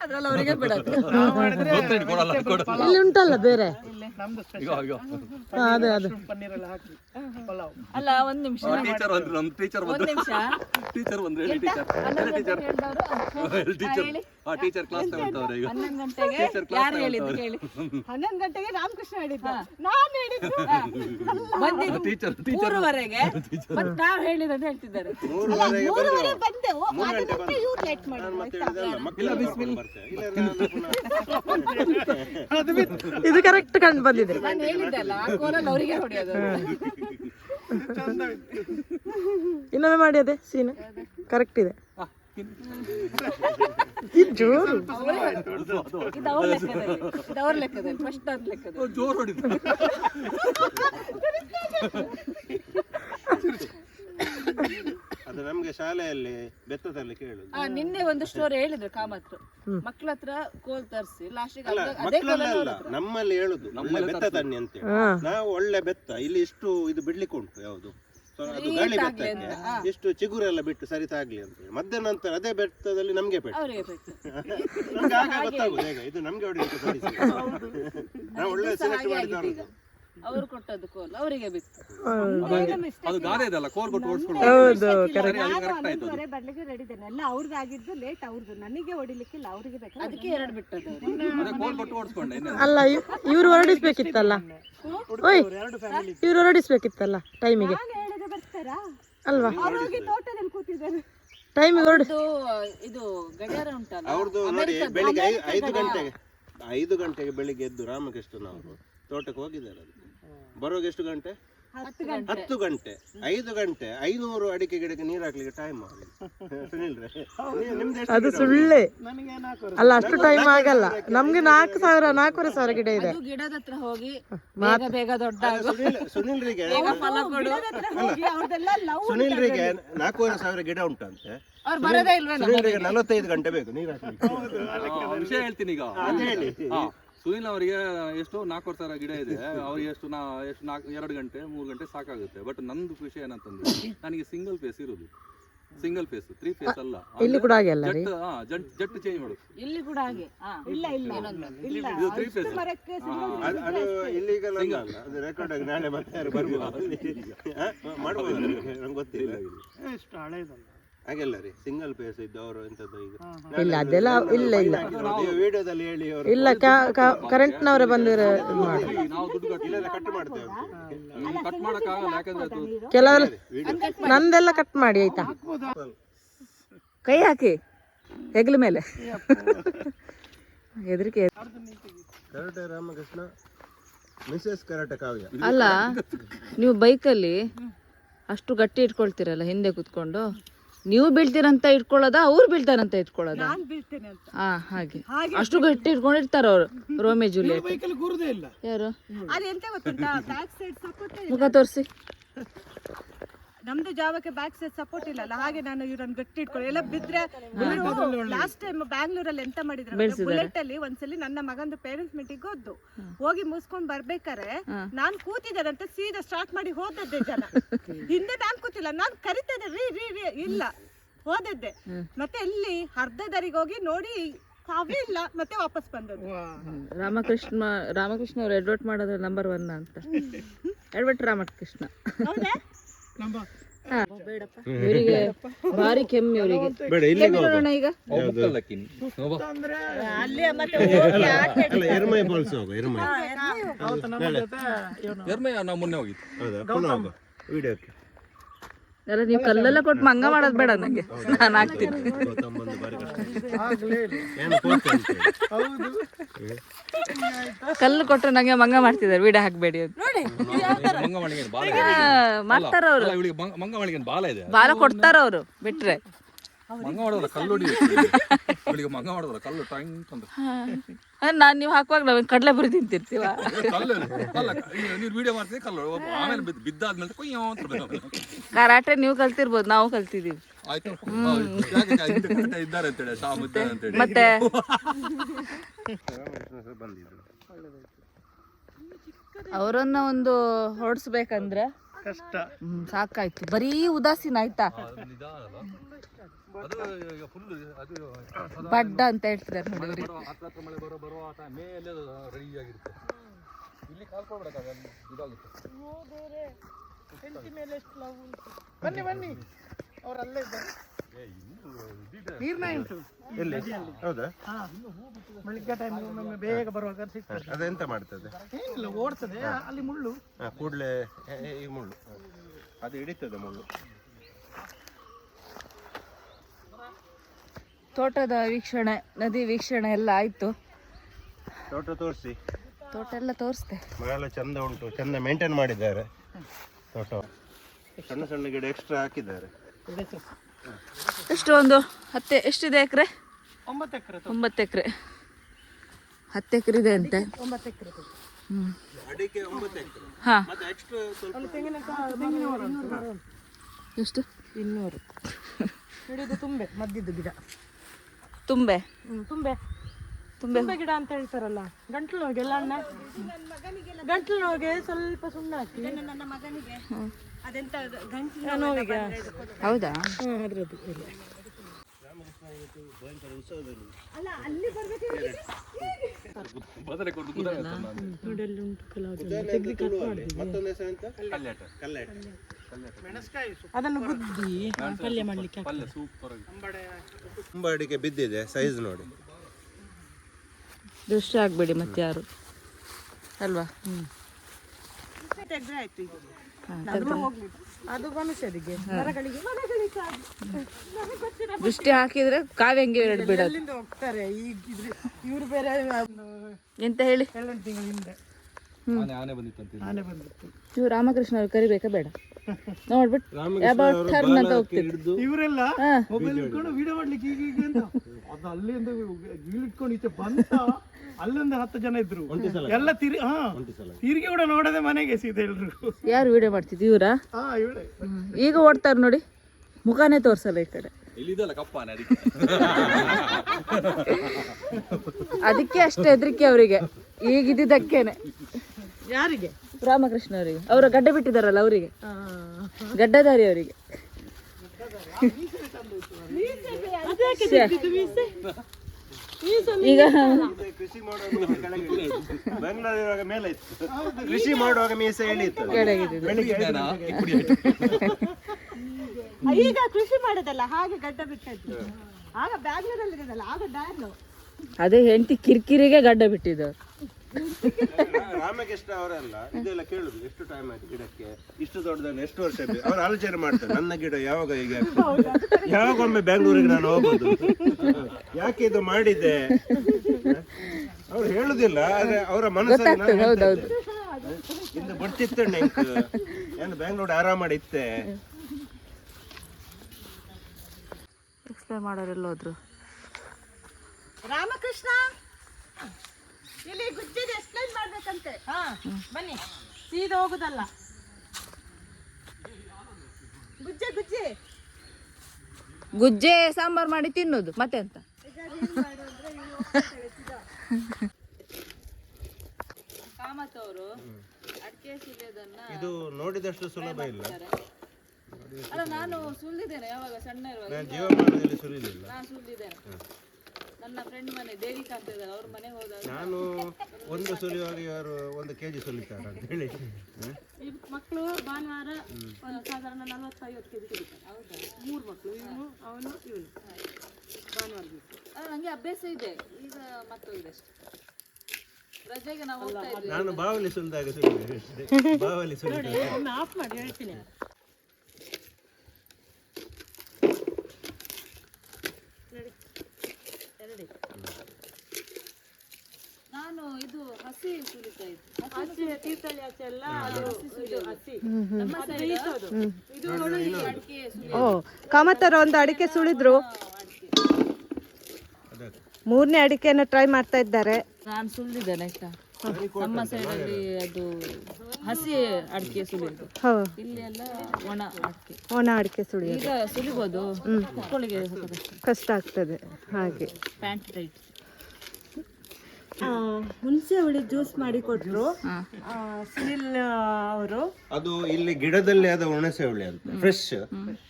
Speaker 1: ಅದ್ರಲ್ಲಿ ಅವರಿಗೆ ಬಿಡೋದು.
Speaker 3: ಇಲ್ಲಿ ಉಂಟಲ್ಲ ಬೇರೆ? ಅದೇ ಅದೇ.
Speaker 1: ಅಲ್ಲ ಒಂದ್ ನಿಮಿಷ.
Speaker 2: ಟೀಚರ್ ಬಂದ್ರು ನಮ್ಮ ಟೀಚರ್
Speaker 1: ಒಂದ್
Speaker 2: ಬಂದ್ರು
Speaker 1: ನಿಮಿಷ.
Speaker 2: ಟೀಚರ್ ಬಂದ್ರು ಹೇಳಿ ಟೀಚರ್ ಟೀಚರ್ ಟೀಚರ್ ಆ ಟೀಚರ್ ಕ್ಲಾಸ್ ತಗೊಳ್ತಾವ್ರೆ ಈಗ
Speaker 1: ಹನ್ನೊಂದು ಗಂಟೆಗೆ
Speaker 2: ಟೀಚರ್ ಕ್ಲಾಸ್
Speaker 1: ಕೇಳಿ
Speaker 6: ಹನ್ನೊಂದು ಗಂಟೆಗೆ ರಾಮಕೃಷ್ಣ ಹೇಳಿದ್ದ. ನಾನು ಹೇಳಿದ್ದು?
Speaker 1: ಬಂದಿದ್ದು
Speaker 2: ಟೀಚರ್ ಟೀಚರ್
Speaker 1: ಮೂರುವರೆಗೆ. ಮತ್ತೆ ನಾವ್ ಹೇಳಿದಂತ ಹೇಳ್ತಿದ್ದಾರೆ.
Speaker 5: ಮೂರುವರೆಗೆ ಬಂದೆವು. ಮೂರು ಗಂಟೆ
Speaker 6: ಇವ್ರು ಲೇಟ್ ಮಾಡಿದ್ರು.
Speaker 5: ಇಲ್ಲ ಪುನಃ
Speaker 3: ಇದು ಕರೆಕ್ಟ್ ಕಂಡು ಬಂದಿದೆ. ಇನ್ನೊಮ್ಮೆ ಮಾಡಿ ಅದೇ ಸೀನ್ ಕರೆಕ್ಟ್ ಇದೆ. ಜೋರು.
Speaker 2: ಜೋರ್
Speaker 5: ಅದು ನಮ್ಗೆ ಶಾಲೆಯಲ್ಲಿ ಬೆತ್ತ ತರಲಿಕ್ಕೆ ಹೇಳುದು
Speaker 1: ಆ, ನಿನ್ನೆ ಒಂದು ಸ್ಟೋರಿ ಹೇಳಿದ್ರು ಕಾಮತ್ರು ಮಕ್ಳ ಹತ್ರ ಕೋಲ್ ತರಿಸಿ ಲಾಸ್ಟಿಗೆ
Speaker 5: ಅಲ್ಲ
Speaker 1: ಅದೇ
Speaker 5: ಮಕ್ಕಳಲ್ಲ ನಮ್ಮಲ್ಲಿ ಹೇಳುದು ನಮ್ಮ ಬೆತ್ತ ತನ್ನಿ ಅಂತ ನಾವು ಒಳ್ಳೆ ಬೆತ್ತ ಇಲ್ಲಿ ಇಷ್ಟು ಇದು ಬಿಡ್ಲಿಕ್ಕೆ ಉಂಟು ಯಾವುದು? ಸೊ ಅದು ಗಾಳಿ ಬೆತ್ತಕ್ಕೆ ಇಷ್ಟು ಚಿಗುರೆಲ್ಲ ಬಿಟ್ಟು ಸರಿತಾಗ್ಲಿ ಅಂತ ಹೇಳಿ ಮಧ್ಯಾಹ್ನ ನಂತರ ಅದೇ ಬೆಟ್ಟದಲ್ಲಿ ನಮ್ಗೆ ಪೆಟ್ಟು.
Speaker 1: ಅವರಿಗೆ ಬೇಕು
Speaker 5: ನಮ್ಗೆ ಆಗ ಗೊತ್ತಾಗುದು ಹೇಗೆ? ಇದು ನಮ್ಗೆ ಹೊಡಿಲಿಕ್ಕೆ ಸರಿ ನಾವು ಒಳ್ಳೆ ಸೆಲೆಕ್ಟ್ ಮಾಡಿ ತರುದು
Speaker 1: ಅವ್ರು ಕೊಟ್ಟದ್ದು ಕೋಲ್ ಅವರಿಗೆ ಬಿತ್ತು.
Speaker 2: ಅದು ಗಾದೆ ಇದಲ್ಲ ಕೋರ್ ಕೊಟ್ಟು ಓಡಿಸ್ಕೊಂಡು
Speaker 3: ಹೌದು
Speaker 6: ನಾನು ಹನ್ನೊಂದುವರೆ ಬರ್ಲಿಕ್ಕೆ ರೆಡಿ ಇದ್ದೇನೆ. ಎಲ್ಲ ಅವ್ರದ್ದಾಗಿದ್ದು ಲೇಟ್ ಅವ್ರದ್ದು ನನಗೆ ಹೊಡಿಲಿಕ್ಕಿಲ್ಲ ಅವರಿಗೆ ಬೇಕು
Speaker 1: ಅದಕ್ಕೆ ಎರಡು ಬಿಟ್ಟದ್ದು.
Speaker 2: ಅದೇ ಕೋಲ್ ಕೊಟ್ಟು ಓಡಿಸ್ಕೊಂಡೆ
Speaker 3: ಅಲ್ಲ ಇವ್ರು ಹೊರಡಿಸ್ಬೇಕಿತ್ತಲ್ಲ? ಓಯ್ ಇವ್ರು ಹೊರಡಿಸ್ಬೇಕಿತ್ತಲ್ಲ ಟೈಮಿಗೆ
Speaker 6: ನಾನು ಹೇಳಿದ್ರೆ ಬರ್ತಾರಾ?
Speaker 3: ಅಲ್ವಾ?
Speaker 6: ಅವ್ರು ತೋಟದಲ್ಲಿ ಕೂತಿದ್ದಾರೆ.
Speaker 3: ಟೈಮಿಗೆ ಹೊರಡಿ
Speaker 1: ಇದು ಇದು ಗಡಿಯಾರ ಉಂಟಲ್ಲ
Speaker 5: ಅವ್ರದ್ದು ನೋಡಿ ಬೆಳಿಗ್ಗೆ ಐದು ಗಂಟೆಗೆ ಐದು ಗಂಟೆಗೆ ಬೆಳಿಗ್ಗೆ ಎದ್ದು ರಾಮಕೃಷ್ಣನ್ ಅವರು ತೋಟಕ್ಕೆ ಹೋಗಿದ್ದಾರೆ ಅದು ಬರುವಾಗ ಎಷ್ಟು ಗಂಟೆ?
Speaker 6: ಹತ್ತು ಗಂಟೆ.
Speaker 5: ಐದು ಗಂಟೆ. ಐನೂರು ಅಡಿಕೆ ಗಿಡಕ್ಕೆ ನೀರು ಹಾಕ್ಲಿಕ್ಕೆ ಟೈಮ್
Speaker 3: ಅದು ಸುಳ್ಳೆ. ಅಲ್ಲ ಅಷ್ಟು ಟೈಮ್ ಆಗಲ್ಲ. ನಮ್ಗೆ ನಾಲ್ಕು ಸಾವಿರ ನಾಲ್ಕೂವರೆ ಸಾವಿರ ಗಿಡ ಇದೆ.
Speaker 1: ಅದು ಗಿಡದ ಹತ್ರ ಹೋಗಿ ಬೇಗ ಬೇಗ ದೊಡ್ಡ
Speaker 5: ಸುನಿಲ್ ಸುನಿಲ್ರಿಗೆ ಸುನಿಲ್ರಿಗೆ ನಾಲ್ಕೂವರೆ ಸಾವಿರ ಗಿಡ ಉಂಟಂತೆ.
Speaker 1: ಅವ್ರು ಬರೋದೇ ಇಲ್ವೇನೋ?
Speaker 5: ಸುನಿಲ್ರಿಗೆ ನಲವತ್ತೈದು ಗಂಟೆ ಬೇಕು ನೀರು ಹಾಕ್ಲಿಕ್ಕೆ.
Speaker 2: ಆ, ವಿಷಯ ಹೇಳ್ತೀನಿ ಈಗ.
Speaker 5: ಅದೇ ಹೇಳಿ.
Speaker 2: ಸುನಿಲ್ ಅವರಿಗೆ ಎಷ್ಟು ನಾಲ್ಕೂವರೆ ಸಾವಿರ ಗಿಡ ಇದೆ. ಅವ್ರಿಗೆ ಎಷ್ಟು ನಾ ಎಷ್ಟು ನಾಲ್ಕು ಎರಡು ಗಂಟೆ ಮೂರು ಗಂಟೆ ಸಾಕಾಗುತ್ತೆ. ಬಟ್ ನಂದು ವಿಷಯ ಏನಂತಂದ್ರೆ ನನಗೆ ಸಿಂಗಲ್ ಫೇಸ್ ಇರೋದು. ಸಿಂಗಲ್ ಫೇಸ್ ತ್ರೀ ಫೇಸ್ ಅಲ್ಲ.
Speaker 3: ಇಲ್ಲಿ ಕೂಡ ಹಾಗೆ ಅಲ್ಲ ರೀ?
Speaker 2: ಜಟ್ ಹಾ ಜಟ್ ಜಟ್ ಚೇಂಜ್ ಮಾಡು
Speaker 1: ಇಲ್ಲಿ ಕೂಡ ಹಾಗೆ.
Speaker 6: ಇಲ್ಲ ಇಲ್ಲ. ಇಲ್ಲ.
Speaker 2: ಇದು ತ್ರೀ ಫೇಸ್
Speaker 6: ಮರಕ್ಕೆ
Speaker 5: ಅದು ಅದು ಇಲ್ಲಿಗಲ್ ಅಲ್ಲ. ಅದು ರೆಕಾರ್ಡ್ ಆಗಿ ನಾಳೆ ಮತ್ತೆ ಯಾರು ಬರ್ಬೋದು? ಮಾಡ್ಬೋದು ನಂಗೆ ಗೊತ್ತಿಲ್ಲ.
Speaker 4: ಎಷ್ಟು ಹಳೇದಲ್ಲ.
Speaker 5: ಹಾಗೆಲ್ಲ ರೀ ಸಿಂಗಲ್ ಪೇಸ್ ಇದ್ದವರು ಎಂತದ್ದು ಈಗ
Speaker 3: ಇಲ್ಲ ಅದೆಲ್ಲ ಇಲ್ಲ ಇಲ್ಲ.
Speaker 5: ವಿಡಿಯೋದಲ್ಲಿ ಹೇಳಿ ಅವರು.
Speaker 3: ಇಲ್ಲ ಕರೆಂಟ್ನವರೇ ಬಂದಿರೋ
Speaker 5: ಕಟ್ ಮಾಡ್ತೇವೆ
Speaker 2: ಕಟ್ ಮಾಡಕ್ಕಾಗಲ್ಲ ಯಾಕಂದ್ರೆ ಅದು
Speaker 3: ಕೆಲವರು ನಂದೆಲ್ಲ ಕಟ್ ಮಾಡಿ ಆಯ್ತಾ?
Speaker 1: ಕೈ ಹಾಕಿ ಹೆಗ್ಲ ಮೇಲೆ. ಹೆದರಿಕೆ.
Speaker 5: Karate Ramakrishna Mrs karate Kavya.
Speaker 1: ಅಲ್ಲ ನೀವು ಬೈಕಲ್ಲಿ ಅಷ್ಟು ಗಟ್ಟಿ ಇಟ್ಕೊಳ್ತೀರಲ್ಲ ಹಿಂದೆ ಕುತ್ಕೊಂಡು? ನೀವು ಬೀಳ್ತೀರಂತ ಇಟ್ಕೊಳ್ಳೋದ ಅವ್ರು ಬೀಳ್ತಾರಂತ ಇಟ್ಕೊಳ್ಳೋದ?
Speaker 6: ನಾನ್ ಬೀಳ್ತೇನೆ ಅಂತ.
Speaker 1: ಹಾ ಹಾಗೆ. ಅಷ್ಟು ಗಟ್ಟಿ ಇಟ್ಕೊಂಡಿರ್ತಾರ ಅವ್ರು ರೋಮೆ ಜೂಲಿಯಟ್. ಯಾರು?
Speaker 6: ಅದು ಗೊತ್ತುಂಟಾ? ಬ್ಯಾಕ್ ಸೈಡ್ ಸಪೋರ್ಟ್
Speaker 1: ಮುಖ ತೋರಿಸಿ.
Speaker 6: ನಮ್ದು ಜಾವಕ್ಕೆ ಬ್ಯಾಕ್ ಸೈಡ್ ಸಪೋರ್ಟ್ ಇಲ್ಲ ಅಲ್ಲ ಹಾಗೆ ನಾನು ಇವ್ರನ್ನ ಗಟ್ಟಿ ಇಟ್ಕೊಳ್ಳಿ. ಎಲ್ಲ ಬಿದ್ರೆ ಲಾಸ್ಟ್ ಟೈಮ್ ಬ್ಯಾಂಗ್ಳೂರಲ್ಲಿ ಎಂತ ಮಾಡಿದ್ರು ಬುಲೆಟ್ ಅಲ್ಲಿ ಒಂದ್ಸಲಿ ನನ್ನ ಮಗಂದು ಪೇರೆಂಟ್ಸ್ ಮೀಟಿಂಗ್ ಹೋದ್ದು. ಹೋಗಿ ಮುಗಿಸ್ಕೊಂಡ್ ಬರ್ಬೇಕಾರೆ ನಾನ್ ಕೂತಿದ್ದಾರಂತ ಸೀದಾ ಸ್ಟಾರ್ಟ್ ಮಾಡಿ ಹೋದದ್ದೆ ಜನ. ಹಿಂದೆ ನಾನ್ ಕೂತಿಲ್ಲ ನಾನ್ ಕರಿತೇನೆ ರೀ ರೀ ರೀ ಇಲ್ಲ. ಹೋದದ್ದೆ. ಮತ್ತೆ ಇಲ್ಲಿ ಅರ್ಧ ದಾರಿಗೆ ಹೋಗಿ ನೋಡಿ ಕಾವೇ ಇಲ್ಲ ಮತ್ತೆ ವಾಪಸ್ ಬಂದದ್ದು.
Speaker 1: ರಾಮಕೃಷ್ಣ ರಾಮಕೃಷ್ಣ ಅವ್ರು ಎಡ್ವರ್ಟ್ ಮಾಡೋದ್ರ ನಂಬರ್ ಒನ್ ಅಂತ. ಎಡ್ವರ್ಟ್ ರಾಮಕೃಷ್ಣ. ಇವರಿಗೆ ಭಾರಿ ಕೆಮ್ಮು ಇವರಿಗೆ
Speaker 5: ಬೇಡ ಇಲ್ಲಿ
Speaker 1: ನೋಡೋಣ ಈಗ
Speaker 5: ಎರ್ಮೈ ಬಾಲ್ಸ್ ಹೋಗು ಎರ್ಮೈ
Speaker 2: ನಾವು ಮೊನ್ನೆ ಹೋಗಿತ್ತು
Speaker 5: ಹೌದಾ ಪುನಃ ಹೋಗು ವಿಡಿಯೋಕ್ಕೆ
Speaker 1: ಎಲ್ಲ ನೀವು ಕಲ್ಲೆಲ್ಲ ಕೊಟ್ಟು ಮಂಗ ಮಾಡೋದು ಬೇಡ ನಂಗೆ. ನಾನು ಹಾಕ್ತೀನಿ. ಕಲ್ಲು ಕೊಟ್ಟರೆ ನಂಗೆ ಮಂಗ ಮಾಡ್ತಿದ್ದಾರೆ ವಿಡಿಯೋ ಹಾಕ್ಬೇಡಿ ಅಂತ. ನೋಡಿ
Speaker 2: ಮಂಗಮಳಿಗೆ ಬಾಲ ಇದೆ.
Speaker 1: ಮಾಡ್ತಾರ ಅವ್ರು
Speaker 2: ಅಲ್ಲ ಇವಳಿಗೆ ಬಾಲ ಇದೆ.
Speaker 1: ಬಾಲ ಕೊಡ್ತಾರ ಅವ್ರು ಬಿಟ್ರೆ.
Speaker 2: ಮಂಗ ಮಾಡೋದ್ರ ಕಲ್ಲು ಹೊಡಿ ಮಂಗ ಮಾಡೋದ್ರ ಕಲ್ಲು ಟಂಕ್ ಅಂತ
Speaker 1: ನಾನು ನೀವು ಹಾಕುವಾಗ ನಾವು ಕಡಲೆ ಬರಿ ತಿಂತಿರ್ತೀವ?
Speaker 2: ಕಲ್ಲು ಅಲ್ಲ ನೀನು ವಿಡಿಯೋ ಮಾಡ್ತೀವಿ ಕಲ್ಲು. ಆಮೇಲೆ ಬಿದ್ದು ಬಿದ್ದಾದ್ಮೇಲೆ ಕೊಯ್ಯೋ ಅಂತ ಬಿಡ್ತಾನೆ.
Speaker 1: ಕರಾಟೆ ನೀವು ಕಲ್ತಿರ್ಬೋದು ನಾವು ಕಲ್ತಿದೀವಿ.
Speaker 2: ಆಯ್ತು. ಯಾಕೆ ಹಿಂದೆ ಕಟ್ಟ ಇದ್ದಾರೆ ಅಂತೇಳಿ ಶಾಮ್ ಇದ್ದಾರೆ ಅಂತೇಳಿ
Speaker 1: ಮತ್ತೆ ಅವರನ್ನ ಒಂದು ಹೊರಡಿಸ್ಬೇಕಂದ್ರೆ
Speaker 4: ಕಷ್ಟ.
Speaker 1: ಹ್ಮ್, ಸಾಕಾಯ್ತು. ಬರೀ ಉದಾಸೀನ ಆಯ್ತಾ? ಬಡ್ಡ ಅಂತ ಹೇಳ್ತಿದ್ದಾರೆ ನೋಡಿ.
Speaker 2: ಬರೋ ಮಳೆ ಬರೋ ರೆಡಿ ಆಗಿರುತ್ತೆ. ಇಲ್ಲಿ ಕಾಲ್ಕೊಳ್ಬೇಕಾಗ ಇದಾಗುತ್ತೆ
Speaker 4: ಹೆಂಡತಿ ಮೇಲೆ ಎಷ್ಟು ಲವ್ ಉಂಟು. ಬನ್ನಿ ಬನ್ನಿ. ಅವ್ರು ಅಲ್ಲೇ ಇದ್ದಾರೆ ನೀರ್ನ ಉಂಟು.
Speaker 5: ಎಲ್ಲಿ? ಹೌದಾ?
Speaker 4: ಹಾ ಬೆಳಿಗ್ಗೆ ಟೈಮ್ ಒಮ್ಮೊಮ್ಮೆ ಬೇಗ ಬರುವಾಗ ಸಿಗ್ತದೆ.
Speaker 5: ಅದೆಂತ ಮಾಡ್ತದೆ?
Speaker 4: ಏನಿಲ್ಲ ಓಡ್ತದೆ. ಅಲ್ಲಿ ಮುಳ್ಳು.
Speaker 5: ಕೂಡಲೇ ಈ ಮುಳ್ಳು. ಅದು ಹಿಡಿತದೆ ಮುಳ್ಳು.
Speaker 1: ತೋಟದ ವೀಕ್ಷಣೆ ನದಿ ವೀಕ್ಷಣೆ ಎಲ್ಲ ಆಯ್ತು.
Speaker 5: ತೋಟ ತೋರಿಸಿ.
Speaker 1: ತೋಟ ಎಲ್ಲ ತೋರಿಸ್ದೆ.
Speaker 5: ಬಹಳ ಚಂದ ಉಂಟು ಚಂದ ಮೇಂಟೈನ್ ಮಾಡಿದ್ದಾರೆ. ತೋಟ. ಸಣ್ಣ ಸಣ್ಣ ಗಿಡ ಎಕ್ಸ್ಟ್ರಾ ಹಾಕಿದ್ದಾರೆ.
Speaker 1: ಎಷ್ಟು ಒಂದು ಹತ್ತೆ ಎಷ್ಟಿದೆ ಎಕರೆ?
Speaker 4: ಒಂಬತ್ತು ಎಕರೆ
Speaker 1: ಒಂಬತ್ತು ಎಕರೆ. ಹತ್ತು ಎಕರೆ ಇದೆ ಅಂತೆ.
Speaker 4: ಒಂಬತ್ತು ಎಕರೆ
Speaker 5: ಅಡಿಕೆ ಒಂಬತ್ತು ಎಕರೆ.
Speaker 1: ಹಾಂ. ಎಷ್ಟು?
Speaker 4: ಇನ್ನೂರು. ಹಿಡಿದು ತುಂಬೆ ಮದ್ದಿದ್ದು ಗಿಡ.
Speaker 1: ತುಂಬೆ.
Speaker 4: ತುಂಬೆ.
Speaker 1: ತುಂಬೆ.
Speaker 4: ತುಂಬೆ ಗಿಡ ಅಂತ ಹೇಳ್ತಾರಲ್ಲ ಗಂಟ್ಲು ನೋವಿಗೆಲ್ಲ ಅಣ್ಣ ಗಂಟ್ಲು ನೋವಿಗೆ ಸ್ವಲ್ಪ ಸುಣ್ಣ ಹಾಕಿ.
Speaker 6: ನನ್ನ ಮಗನಿಗೆ. ಅದೆಂತ ಗಂಟ್ಲು
Speaker 4: ನೋವಿಗೆ
Speaker 1: ಹೌದಾ?
Speaker 4: ಹ್ಮ್ ಅದ್ರದ್ದು
Speaker 5: ಮತ್ತೊಂದು ಹೆಸರು ಎಂತ ಕಲ್ಲಾಟ. ಕಲ್ಲಾಟ.
Speaker 4: ಅದನ್ನು ಗುದ್ದಿ ಪಲ್ಯ ಮಾಡ್ಲಿಕ್ಕೆ
Speaker 2: ಪಲ್ಯ ಸೂಪರ್ ಆಗಿ.
Speaker 5: ತುಂಬ ಅಡಿಕೆ ಬಿದ್ದಿದೆ ಸೈಜ್ ನೋಡಿ.
Speaker 1: ದೃಷ್ಟಿ ಆಗ್ಬೇಡಿ ಮತ್ತೆ ಯಾರು. ಅಲ್ವಾ? ದೃಷ್ಟಿ ಹಾಕಿದ್ರೆ ಕಾವ್ಯಂಗೆ ಎರಡು
Speaker 4: ಬಿಡ ಹೋಗ್ತಾರೆ? ಈಗ ಇವರು ಬೇರೆ
Speaker 1: ಎಂತ ಹೇಳಿ? ನೀವು ರಾಮಕೃಷ್ಣ ಅವ್ರು ಕರಿಬೇಕಾ ಬೇಡ? ನೋಡ್ಬಿಟ್ಟು ಅಬೌಟ್ ಟರ್ನ್ ಅಂತ ಹೋಗ್ತೀವಿ
Speaker 4: ಇವರೆಲ್ಲ. ಮೊಬೈಲ್ ಇಟ್ಕೊಂಡು ವಿಡಿಯೋ ಮಾಡ್ಲಿಕ್ಕೆ ಈಗ ಈಗ ಅಂತ ಅದು ಅಲ್ಲಿಂದ ಇಟ್ಕೊಂಡು ಈಚೆ ಬಂತ ಅಲ್ಲಿಂದ ಹತ್ತು ಜನ ಇದ್ರು. ಎಲ್ಲ ತಿರಿ ಹಾ. ತಿರುಗಿ ಕೂಡ ನೋಡದೆ ಮನೆಗೆ ಸೀದಾ ಎಲ್ರು.
Speaker 1: ಯಾರು ವಿಡಿಯೋ ಮಾಡ್ತಿದ್ವಿ ಇವರ? ಈಗ ಓಡ್ತಾರೆ ನೋಡಿ ಮುಖಾನೇ ತೋರ್ಸಲ್ಲ ಈ ಕಡೆ.
Speaker 2: ಅದಕ್ಕೆ
Speaker 1: ಅಷ್ಟೇ ಹೆದರಿಕೆ ಅವರಿಗೆ. ಈಗ ಇದ್ದಿದ್ದಕ್ಕೇನೆ.
Speaker 4: ಯಾರಿಗೆ?
Speaker 1: ರಾಮಕೃಷ್ಣ ಅವರಿಗೆ ಅವರ ಗಡ್ಡ ಬಿಟ್ಟಿದ್ದಾರಲ್ಲ ಅವರಿಗೆ. ಗಡ್ಡಧಾರಿ ಅವರಿಗೆ. ಈಗ
Speaker 5: ಕೃಷಿ ಮಾಡುವಾಗ ಮೇಲೆ ಇತ್ತು. ಕೃಷಿ ಮಾಡುವಾಗ ಮೀಸೆ
Speaker 6: ಈಗ ಕೃಷಿ ಮಾಡೋದಲ್ಲ ಹಾಗೆ ಗಡ್ಡ ಬಿಟ್ಟದ್ದು. ಆಗ ಬ್ಯಾಂಗ್ಳೂರಲ್ಲಿ ಆಗ
Speaker 1: ಅದೇ ಹೆಂಡತಿ ಕಿರಿಕಿರಿಗೆ ಗಡ್ಡ ಬಿಟ್ಟಿದ್ದವ್ರು
Speaker 5: ರಾಮಕೃಷ್ಣ ಅವರೆಲ್ಲ ಇದೆಲ್ಲ ಕೇಳುದು ಎಷ್ಟು ಟೈಮ್ ಆಯ್ತು ಗಿಡಕ್ಕೆ? ಇಷ್ಟು ದೊಡ್ಡದನ್ನು ಎಷ್ಟು ವರ್ಷ ಅವ್ರು ಆಲೋಚನೆ ಮಾಡ್ತಾರೆ ನನ್ನ ಗಿಡ ಯಾವಾಗ ಹೀಗೆ ಆಗ್ತದೆ? ಯಾವಾಗ ಒಮ್ಮೆ ಬೆಂಗಳೂರಿಗೆ ನಾನು ಹೋಗೋದು. ಯಾಕೆ ಇದು ಮಾಡಿದ್ದೆ? ಅವ್ರು ಹೇಳುದಿಲ್ಲ ಆದ್ರೆ ಅವರ ಮನಸ್ಸಲ್ಲಿ. ಇಂದು ಬರ್ತಿತ್ತು ನೆಂಕ್ ಏನು ಬೆಂಗಳೂರು ಆರಾಮ ಮಾಡಿತ್ತೆ
Speaker 1: ಎಕ್ಸ್ಪ್ಲೇನ್ ಮಾಡೋರೆಲ್ಲ ಹೋದ್ರು
Speaker 6: ರಾಮಕೃಷ್ಣ? ಇಲ್ಲಿ ಗುಜ್ಜಿಗೆ ಎಕ್ಸ್ಪ್ಲೈನ್ ಮಾಡ್ಬೇಕಂತೆ.
Speaker 4: ಹಾ ಬನ್ನಿ. ಸೀದಾ ಹೋಗುದಲ್ಲ.
Speaker 6: ಗುಜ್ಜೆ ಗುಜ್ಜೆ.
Speaker 1: ಗುಜ್ಜೆ ಸಾಂಬಾರ್ ಮಾಡಿ ತಿನ್ನೋದು ಮತ್ತೆ ಅಂತ ಕಾಮತ್ ಅವರು ಅಡಿಕೆ ಸಿಲೆದನ್ನ
Speaker 5: ಇದು ನೋಡಿದಷ್ಟು ಸುಲಭ ಇಲ್ಲ.
Speaker 1: ಅಲ್ಲ ನಾನು ಸುಳ್ಳಿದ್ದೇನೆ ಯಾವಾಗ? ಸಣ್ಣ ಇರುವಾಗ.
Speaker 5: ನಾನು ಜೀವಮಾನದಲ್ಲಿ ಸುಲಿಲಿಲ್ಲ
Speaker 1: ನಾನು ಸುಲಿದ್ದೇನೆ ನನ್ನ ಫ್ರೆಂಡ್ ಮನೆ ದೇವಿ ಅವ್ರ ಮನೆ ಹೋದಾಗ.
Speaker 5: ನಾನು ಒಂದು ಸುಲಿಯುವಾಗ ಅವರು ಒಂದು ಕೆಜಿ ಸುಲಿತಾರೆ ಅಂತ ಹೇಳಿ?
Speaker 6: ಈ ಮಕ್ಕಳು ಭಾನುವಾರ ಒಂದು ಸಾಧಾರಣ ನಲವತ್ತೈವತ್ತು ಕೆಜಿ ಜಿ ಹೌದಾ ಮೂರು ಮಕ್ಕಳು ಇವನು ಅವನು ಇವನು. ಭಾನುವಾರ
Speaker 1: ದಿವಸ. ಅಭ್ಯಾಸ ಇದೆ. ಈಗ ಮತ್ತೊಂದು ಅಷ್ಟೇ ರಜೆಗೆ ನಾವು ಹೋಗ್ತಾ ಇದ್ವಿ.
Speaker 5: ನಾನು ಬಾವಲಿ ಸುಲಿದಾಗ ಸುಲಿದೆ. ಬಾವಲಿ
Speaker 4: ಒಮ್ಮೆ ಆಫ್ ಮಾಡಿ ಹೇಳ್ತೀನಿ
Speaker 1: ನಾನು ನಾನು ಇದು ಹಸಿ ಸುಲಿತಾ ಇದ್ದೆ
Speaker 6: ಆಚೆ ತೀರ್ಥಹಳ್ಳಿ ಆಚೆ ಎಲ್ಲ ಇದು ಹಸಿ.
Speaker 1: ನಮ್ಮ side
Speaker 6: ಇದು ಒಳಗೆ
Speaker 1: ಅಡಿಕೆ
Speaker 3: ಓ ಕಾಮತರ ಒಂದು ಅಡಿಕೆ ಸುಳಿದ್ರು ಮೂರನೇ ಅಡಿಕೆಯನ್ನು ಟ್ರೈ ಮಾಡ್ತಾ ಇದ್ದಾರೆ.
Speaker 1: ನಾನು ಸುಲಿದ್ದೇನೆ ಆಯ್ತಾ? ನಮ್ಮ ಸೈಡಲ್ಲಿ ಅಲ್ಲಿ ಅದು ಹಸಿ ಅಡಿಕೆ ಸುಲಿದು
Speaker 3: ಹೋ.
Speaker 1: ಇಲ್ಲಿ ಎಲ್ಲ ಒಣ ಅಡಿಕೆ.
Speaker 3: ಒಣ ಅಡಿಕೆ ಸುಳಿ
Speaker 1: ಈಗ ಸುಲಿಬೋದು. ಸ್ವಲ್ಪ ಕಷ್ಟ.
Speaker 3: ಆಗ್ತದೆ. ಹಾಗೆ.
Speaker 1: ಪ್ಯಾಂಟ್ ಟೈಟ್
Speaker 6: ಹುಣಸೆ ಹುಳಿ ಜ್ಯೂಸ್ ಮಾಡಿ ಕೊಟ್ರು. ಸುನಿಲ್ ಅವರು.
Speaker 5: ಅದು ಇಲ್ಲಿ ಗಿಡದಲ್ಲಿ ಆದ ಹುಣಸೆ ಹುಳಿ ಅಂತ ಫ್ರೆಶ್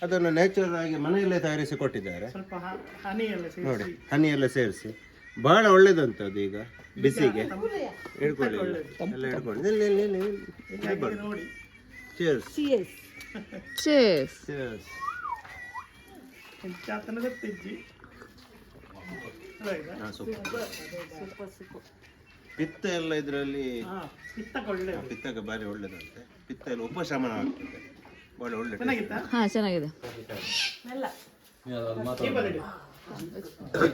Speaker 5: ಅದನ್ನು ನ್ಯಾಚುರಲ್ ಆಗಿ ಮನೆಯಲ್ಲೇ ತಯಾರಿಸಿ ಕೊಟ್ಟಿದ್ದಾರೆ.
Speaker 4: ಸ್ವಲ್ಪ ಹನಿ ಎಲ್ಲ ಸೇರಿ
Speaker 5: ನೋಡಿ ಹನಿ ಎಲ್ಲ ಸೇರಿಸಿ. ಬಹಳ ಒಳ್ಳೇದಂತ ಅದು ಈಗ ಬಿಸಿಗೆ. ಹಿಡ್ಕೊಳ್ಳಿ ಎಲ್ಲ ಹಿಡ್ಕೊಳ್ಳಿ ಇಲ್ಲಿ ಇಲ್ಲಿ ಚೇರ್ಸ್ ಚೇರ್ಸ್ ಬನ್ನಿ. ಪಿತ್ತ ಎಲ್ಲ ಇದರಲ್ಲಿ
Speaker 4: ಹಾ ಪಿತ್ತ ಕೊಳ್ಳೆ
Speaker 5: ಪಿತ್ತಕ್ಕೆ ಬಾರಿ ಒಳ್ಳೇದಂತೆ. ಪಿತ್ತ ಎಲ್ಲ ಉಪಶಮನ ಆಗ್ತದೆ ಬಹಳ ಒಳ್ಳೆ
Speaker 1: ಹಾ ಚೆನ್ನಾಗಿದೆ.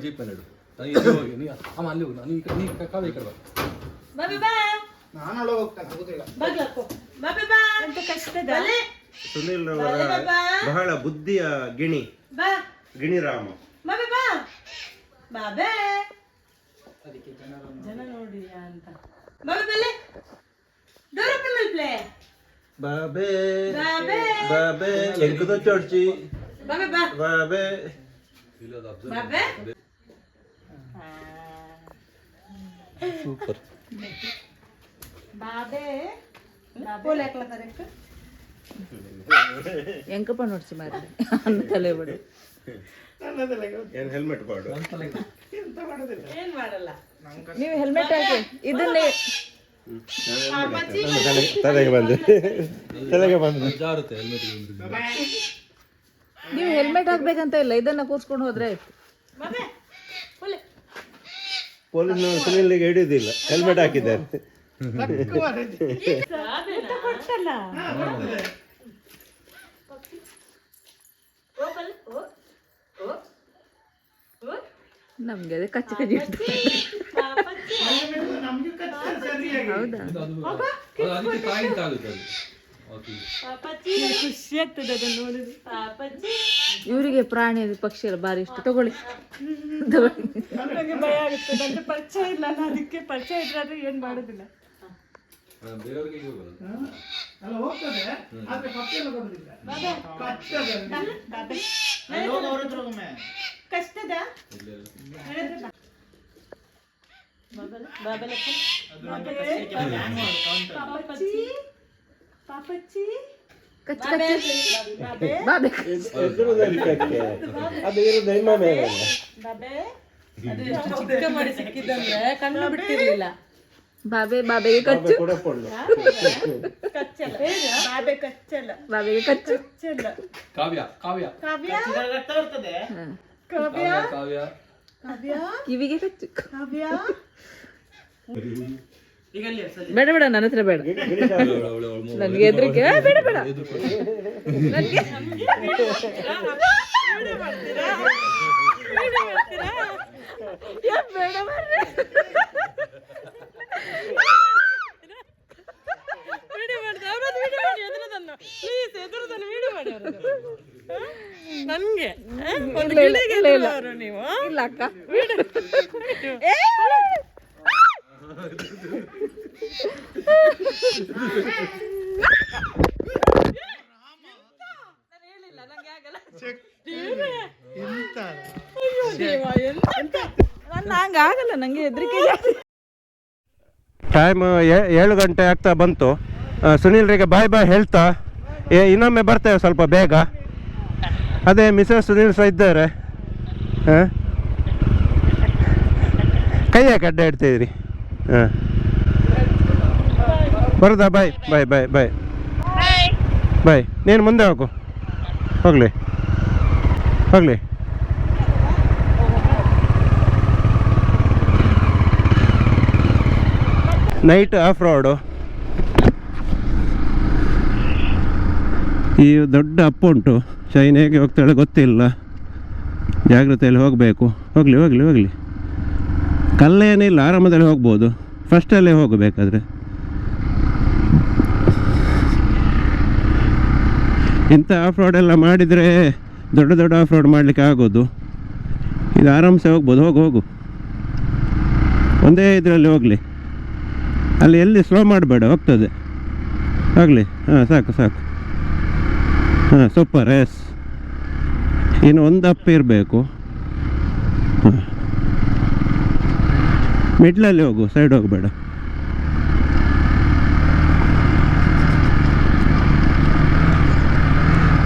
Speaker 2: ಜೀಪಲ್ಲಿ ಇಡು. ನಾನು ಇಲ್ಲಿ ಹೋಗಿ ನೀ ಅಮ್ಮ ಅಲ್ಲಿ ಹೋಗು. ನೀ ನೀ ಕಾವ್ಯ ಈ ಕಡೆ ಬಾ.
Speaker 6: ಎಂತ ಕಷ್ಟದ
Speaker 5: ಸುನಿಲ್ ಬಹಳ ಬುದ್ಧಿಯ ಗಿಣಿ. ಗಿಣಿರಾಮ
Speaker 6: ಬಾಬೆ ಬಾ. ಬಾಬೆ ಜನ ನೋಡಿ ಅಂತ ಬಾಬೆ ಬೆಲೆ ದೂರ ಪ್ಲೇ
Speaker 5: ಬಾಬೆ
Speaker 6: ಬಾಬೆ
Speaker 5: ಬಾಬೆ ಎಂಕುದ ಚೋಡ್ಚಿ
Speaker 6: ಬಾಬೆ ಬಾ
Speaker 5: ಬಾಬೆ
Speaker 6: ಬಾಬೆ
Speaker 2: ಸೂಪರ್
Speaker 6: ಬಾಬೆ ಪೋಲೆ ಹಾಕ್ಲ ಕರೆಕ್ಟ್
Speaker 1: ಎಂಕಪ್ಪ ನೋಡ್ಸಿ ಮಾರಿ ಅನ್ನ ತಲೆ ಬಿಡು
Speaker 4: ನನ್ನದೆಲ್ಲ
Speaker 5: ಏನ್ ಹೆಲ್ಮೆಟ್ ಮಾಡು
Speaker 4: ಎಂತ ಮಾಡೋದಿಲ್ಲ.
Speaker 6: ಏನ್ ಮಾಡಲ್ಲ?
Speaker 1: ನೀವು ಹೆಲ್ಮೆಟ್ ಹಾಕಿ ಇದನ್ನೇ
Speaker 5: ತಲೆಗೆ ಬಂದು ತಲೆಗೆ ಬಂದು.
Speaker 2: ಜಾರುತ್ತೆ ಹೆಲ್ಮೆಟ್
Speaker 1: ನೀವು ಹೆಲ್ಮೆಟ್ ಹಾಕ್ಬೇಕಂತ ಇಲ್ಲ ಇದನ್ನ ಕೂರ್ಸ್ಕೊಂಡು ಹೋದ್ರೆ ಆಯ್ತು.
Speaker 6: ಬಾಬೆ ಪೋಲೆ
Speaker 5: ಪೊಲೀಸ್ನವರು ಸುನಿಲ್ಗೆ ಹಿಡಿಯುದಿಲ್ಲ ಹೆಲ್ಮೆಟ್ ಹಾಕಿದ್ದಾರೆ.
Speaker 1: ನಮ್ಗೆ ಅದೇ ಕಚ್ಚಿ ಕಚ್ಚಿ ಇಟ್ಟು
Speaker 4: ನಮ್ಗೆ ಕಚ್ಚ ಸರಿಯಾಗಿ
Speaker 1: ಹೌದಾ
Speaker 2: ಅದು ಅದಕ್ಕೆ ಪಾಯಿಂಟ್ ಆಗುತ್ತೆ ಓಕೆ
Speaker 6: ಪಾಪಚ್ಚಿ ಖುಷಿ ಆಗ್ತದೆ ಅದನ್ನ ನೋಡಿದ್ರೆ.
Speaker 1: ಇವರಿಗೆ ಪ್ರಾಣಿ ಪಕ್ಷಿ ಎಲ್ಲ ಬಾರಿ ಇಷ್ಟ. ತಗೊಳ್ಳಿ. ತಗೊಳ್ಳಿ
Speaker 6: ನನಗೆ ಭಯ ಆಗುತ್ತೆ. ಪರಿಚಯ ಇಲ್ಲ ನಾನು ಅದಕ್ಕೆ ಪರಿಚಯ ಇದ್ರೆ ಏನ್ ಮಾಡೋದಿಲ್ಲ.
Speaker 4: ಹೋಗ್ತದೆ
Speaker 6: ಕಷ್ಟದ? ಪಾಪಚ್ಚಿ.
Speaker 1: ಕಚ್ಚಿ ಕಚ್ಚಿ.
Speaker 6: ಬಾಬೆ.
Speaker 1: ಬಾಬೆ.
Speaker 5: ಅದು ಇರೋದು ನಿಮ್ಮ
Speaker 6: ಬಾಬೆ. ಚಿಕ್ಕ ಮಾಡಿ ಕಣ್ಣು ಬಿಟ್ಟಿರ್ಲಿಲ್ಲ.
Speaker 1: ಬಾಬೆ ಬಾಬೆಗೆ ಕಚ್ಚು.
Speaker 6: ಕಚ್ಚಲ್ಲ. ಬಾಬೆ ಕಚ್ಚಲ್ಲ.
Speaker 1: ಬಾಬೆಗೆ ಕಚ್ಚು.
Speaker 6: ಕಚ್ಚಲ್ಲ.
Speaker 2: ಕಾವ್ಯ ಕಾವ್ಯ.
Speaker 6: ಕಾವ್ಯ. ಕಾವ್ಯ
Speaker 2: ಕಾವ್ಯ
Speaker 6: ಕಾವ್ಯ
Speaker 1: ಕಿವಿಗೆ ಕಚ್ಚು
Speaker 6: ಕಾವ್ಯ
Speaker 1: ಬೇಡ ಬೇಡ ನನ್ನ ಹತ್ರ ಬೇಡ
Speaker 2: ಅವಳು ಅವಳು ಅವಳು
Speaker 1: ನನ್ಗೆ ಹೆದ್ರಿಕೆ ಆ, ಬೇಡ ಬೇಡ ನನ್ಗೆ ಯಾ, ಬೇಡ ಮಾರ್ರೆ.
Speaker 6: ನನ್ಗೆ. ನೀವು?
Speaker 1: ಇಲ್ಲ ಅಕ್ಕ. ಏ! ನನ್ನ ಹಂಗಾಗಲ್ಲ ನಂಗೆ ಹೆದರಿಕೆ ಜಾಸ್ತಿ.
Speaker 5: ಟೈಮ್ ಏಳು ಗಂಟೆ ಆಗ್ತಾ ಬಂತು. ಆ, ಸುನೀಲ್ರಿಗೆ ಬಾಯ್ ಬಾಯ್ ಹೇಳ್ತಾ. ಏ ಇನ್ನೊಮ್ಮೆ ಬರ್ತೇವೆ ಸ್ವಲ್ಪ ಬೇಗ. ಅದೇ ಮಿಸಸ್ ಸುನೀಲ್ ಸಹ ಇದ್ದಾರೆ. ಹಾಂ? ಅಡ್ಡ ಇಡ್ತಿದ್ರಿ ಹಾಂ. ಬರುದಾ ಬಾಯ್ ಬಾಯ್ ಬಾಯ್ ಬಾಯ್ ಬಾಯ್ ನೀನು ಮುಂದೆ ಹೋಗು. ಹೋಗಲಿ. ಹೋಗಲಿ. ನೈಟ್ ಆಫ್ ರೋಡು ಈ ದೊಡ್ಡ ಅಪ್ಪ ಉಂಟು. ಶೈನ್ ಹೇಗೆ ಹೋಗ್ತಾಳೆ ಗೊತ್ತಿಲ್ಲ. ಜಾಗ್ರತೆಯಲ್ಲಿ ಹೋಗಬೇಕು. ಹೋಗಲಿ ಹೋಗಲಿ ಹೋಗಲಿ. ಕಲ್ಲೇನಿಲ್ಲ, ಆರಾಮದಲ್ಲಿ ಹೋಗ್ಬೋದು. ಫಸ್ಟಲ್ಲೇ ಹೋಗಬೇಕಾದ್ರೆ. ಇಂಥ ಆಫ್ ರೋಡ್ ಎಲ್ಲ ಮಾಡಿದರೆ ದೊಡ್ಡ ದೊಡ್ಡ ಆಫ್ ರೋಡ್ ಮಾಡಲಿಕ್ಕೆ ಆಗೋದು. ಇದು ಆರಾಮ್ಸೆ ಹೋಗ್ಬೋದು. ಹೋಗು ಹೋಗು. ಒಂದೇ ಇದರಲ್ಲಿ ಹೋಗಲಿ. ಅಲ್ಲಿ ಎಲ್ಲಿ ಸ್ಲೋ ಮಾಡಬೇಡ, ಹೋಗ್ತದೆ. ಆಗಲಿ ಹಾಂ, ಸಾಕು ಸಾಕು. ಹಾಂ ಸೂಪರ್ ಎಸ್ ಇನ್ನು ಒಂದು ಅಪ್ ಇರಬೇಕು. ಹಾಂ ಮಿಡ್ಲಲ್ಲಿ ಹೋಗು ಸೈಡ್ ಹೋಗಬೇಡ.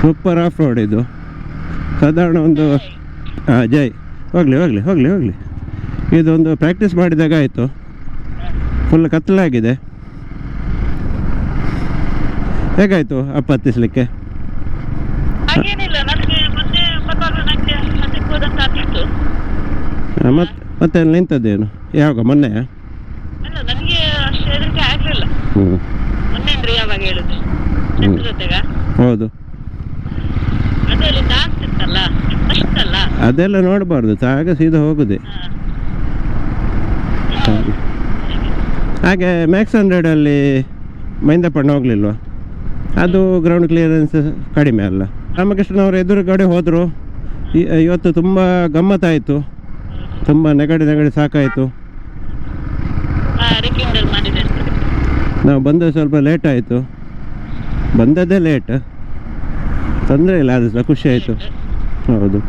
Speaker 5: ಸೂಪರ್ ಆಫ್ ರೋಡ್ ಇದು. ಸಾಧಾರಣ ಒಂದು ಹಾಂ ಜೈ. ಹೋಗಲಿ ಹೋಗಲಿ ಹೋಗಲಿ ಹೋಗಲಿ. ಇದೊಂದು ಪ್ರಾಕ್ಟೀಸ್ ಮಾಡಿದಾಗ ಆಯಿತು. ಫುಲ್ ಕತ್ತಲಾಗಿದೆ. ಹೇಗಾಯಿತು ಅಪ್ಪ ಹತ್ತಿಸ್ಲಿಕ್ಕೆ?
Speaker 1: ಹಾಗೇನಿಲ್ಲ ನನಗೆ ಮೊನ್ನೆ ಬರುವಾಗ ನನಗೆ ಹೋದಂತ ಅನಿಸ್ತು
Speaker 5: ಮತ್ತೆ ಮತ್ತೆ ನಿಂತದ್ದೇನು? ಯಾವಾಗ? ಮೊನ್ನೆ?
Speaker 1: ಅಲ್ಲ ನನಗೆ ಅಷ್ಟು ಹೆದರಿಕೆ ಆಗಲಿಲ್ಲ.
Speaker 5: ಹ್ಞೂ
Speaker 1: ಮೊನ್ನೆ ಅಂದ್ರೆ ಯಾವಾಗ ಹೇಳುದು? ಫ್ರೆಂಡ್ ಜೊತೆಗ?
Speaker 5: ಹೌದು.
Speaker 1: ಅದೇ ಡಾನ್ಸ್ ಇತ್ತಲ್ಲ? ಫಸ್ಟ್ ಅಲ್ಲ
Speaker 5: ಅದೆಲ್ಲ ನೋಡಬಾರ್ದು ಆಗ ಸೀದಾ ಹೋಗುದೆ. ಹಾಗೆ ಹಾಗೆ ಮ್ಯಾಕ್ಸ್ ಹಂಡ್ರೆಡಲ್ಲಿ ಮೈಂದಪ್ಪಣ್ಣ ಹೋಗಲಿಲ್ವಾ? ಅದು ಗ್ರೌಂಡ್ ಕ್ಲಿಯರೆನ್ಸ್ ಕಡಿಮೆ ಅಲ್ಲ? ರಾಮಕೃಷ್ಣನವರ ಎದುರುಗಡೆ ಹೋದರು. ಇವತ್ತು ತುಂಬ ಗಮ್ಮತ್ತಾಯಿತು ತುಂಬ ನೆಗಡಿ ನೆಗಡಿ ಸಾಕಾಯಿತು. ನಾವು ಬಂದ ಸ್ವಲ್ಪ ಲೇಟ್ ಆಯಿತು. ಬಂದದ್ದೇ ಲೇಟ್ ತೊಂದರೆ ಇಲ್ಲ ಅದು ಸಹ ಖುಷಿ ಆಯಿತು. ಹೌದು.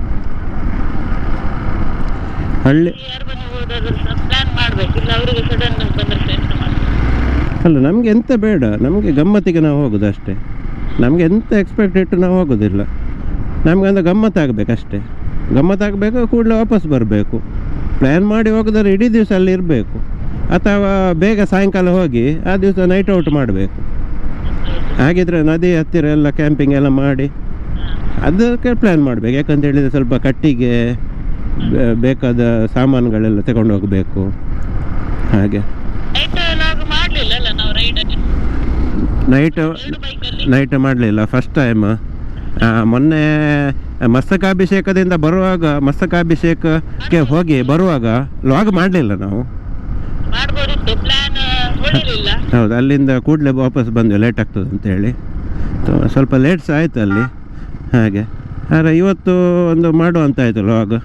Speaker 5: ಹಳ್ಳಿ ಅಲ್ಲ ನಮಗೆ ಎಂತ ಬೇಡ. ನಮಗೆ ಗಮ್ಮತ್ತಿಗೆ ನಾವು ಹೋಗೋದು ಅಷ್ಟೇ. ನಮಗೆ ಎಂತ ಎಕ್ಸ್ಪೆಕ್ಟ್ ಇಟ್ಟು ನಾವು ಹೋಗೋದಿಲ್ಲ ನಮಗೆ ಅಂದರೆ ಗಮ್ಮತ್ತಾಗಬೇಕಷ್ಟೇ ಗಮ್ಮತ್ತಾಗಬೇಕು ಕೂಡಲೇ ವಾಪಸ್ ಬರಬೇಕು. ಪ್ಲ್ಯಾನ್ ಮಾಡಿ ಹೋಗಿದ್ರೆ ಇಡೀ ದಿವಸ ಅಲ್ಲಿ ಇರಬೇಕು. ಅಥವಾ ಬೇಗ ಸಾಯಂಕಾಲ ಹೋಗಿ ಆ ದಿವಸ ನೈಟ್ ಔಟ್ ಮಾಡಬೇಕು. ಹಾಗಿದ್ರೆ ನದಿ ಹತ್ತಿರ ಎಲ್ಲ ಕ್ಯಾಂಪಿಂಗ್ ಎಲ್ಲ ಮಾಡಿ ಅದಕ್ಕೆ ಪ್ಲ್ಯಾನ್ ಮಾಡಬೇಕು. ಯಾಕಂತ ಹೇಳಿದರೆ ಸ್ವಲ್ಪ ಕಟ್ಟಿಗೆ ಬೇಕಾದ ಸಾಮಾನುಗಳೆಲ್ಲ ತಗೊಂಡು ಹೋಗಬೇಕು. ಹಾಗೆ
Speaker 1: ನೈಟ್ ಲಾಗ್ ಮಾಡ್ಲಿಲ್ಲ ಅಲ್ಲ ನಾವು ರೈಡ್
Speaker 5: ನೈಟ್ ನೈಟ್ ಮಾಡಲಿಲ್ಲ ಫಸ್ಟ್ ಟೈಮ್ ಮೊನ್ನೆ ಮಸ್ತಕಾಭಿಷೇಕದಿಂದ ಬರುವಾಗ ಮಸ್ತಕಾಭಿಷೇಕಕ್ಕೆ ಹೋಗಿ ಬರುವಾಗ ಲಾಗ್ ಮಾಡಲಿಲ್ಲ ನಾವು. ಹೌದು ಅಲ್ಲಿಂದ ಕೂಡಲೇ ವಾಪಸ್ ಬಂದ್ವಿ ಲೇಟ್ ಆಗ್ತದೆ ಅಂತೇಳಿ ಸ್ವಲ್ಪ ಸ್ವಲ್ಪ ಲೇಟ್ಸ್ ಆಯಿತು ಅಲ್ಲಿ. ಹಾಗೆ ಆದರೆ ಇವತ್ತು ಒಂದು ಮಾಡುವಂತ ಆಯಿತು ಲಾಗ್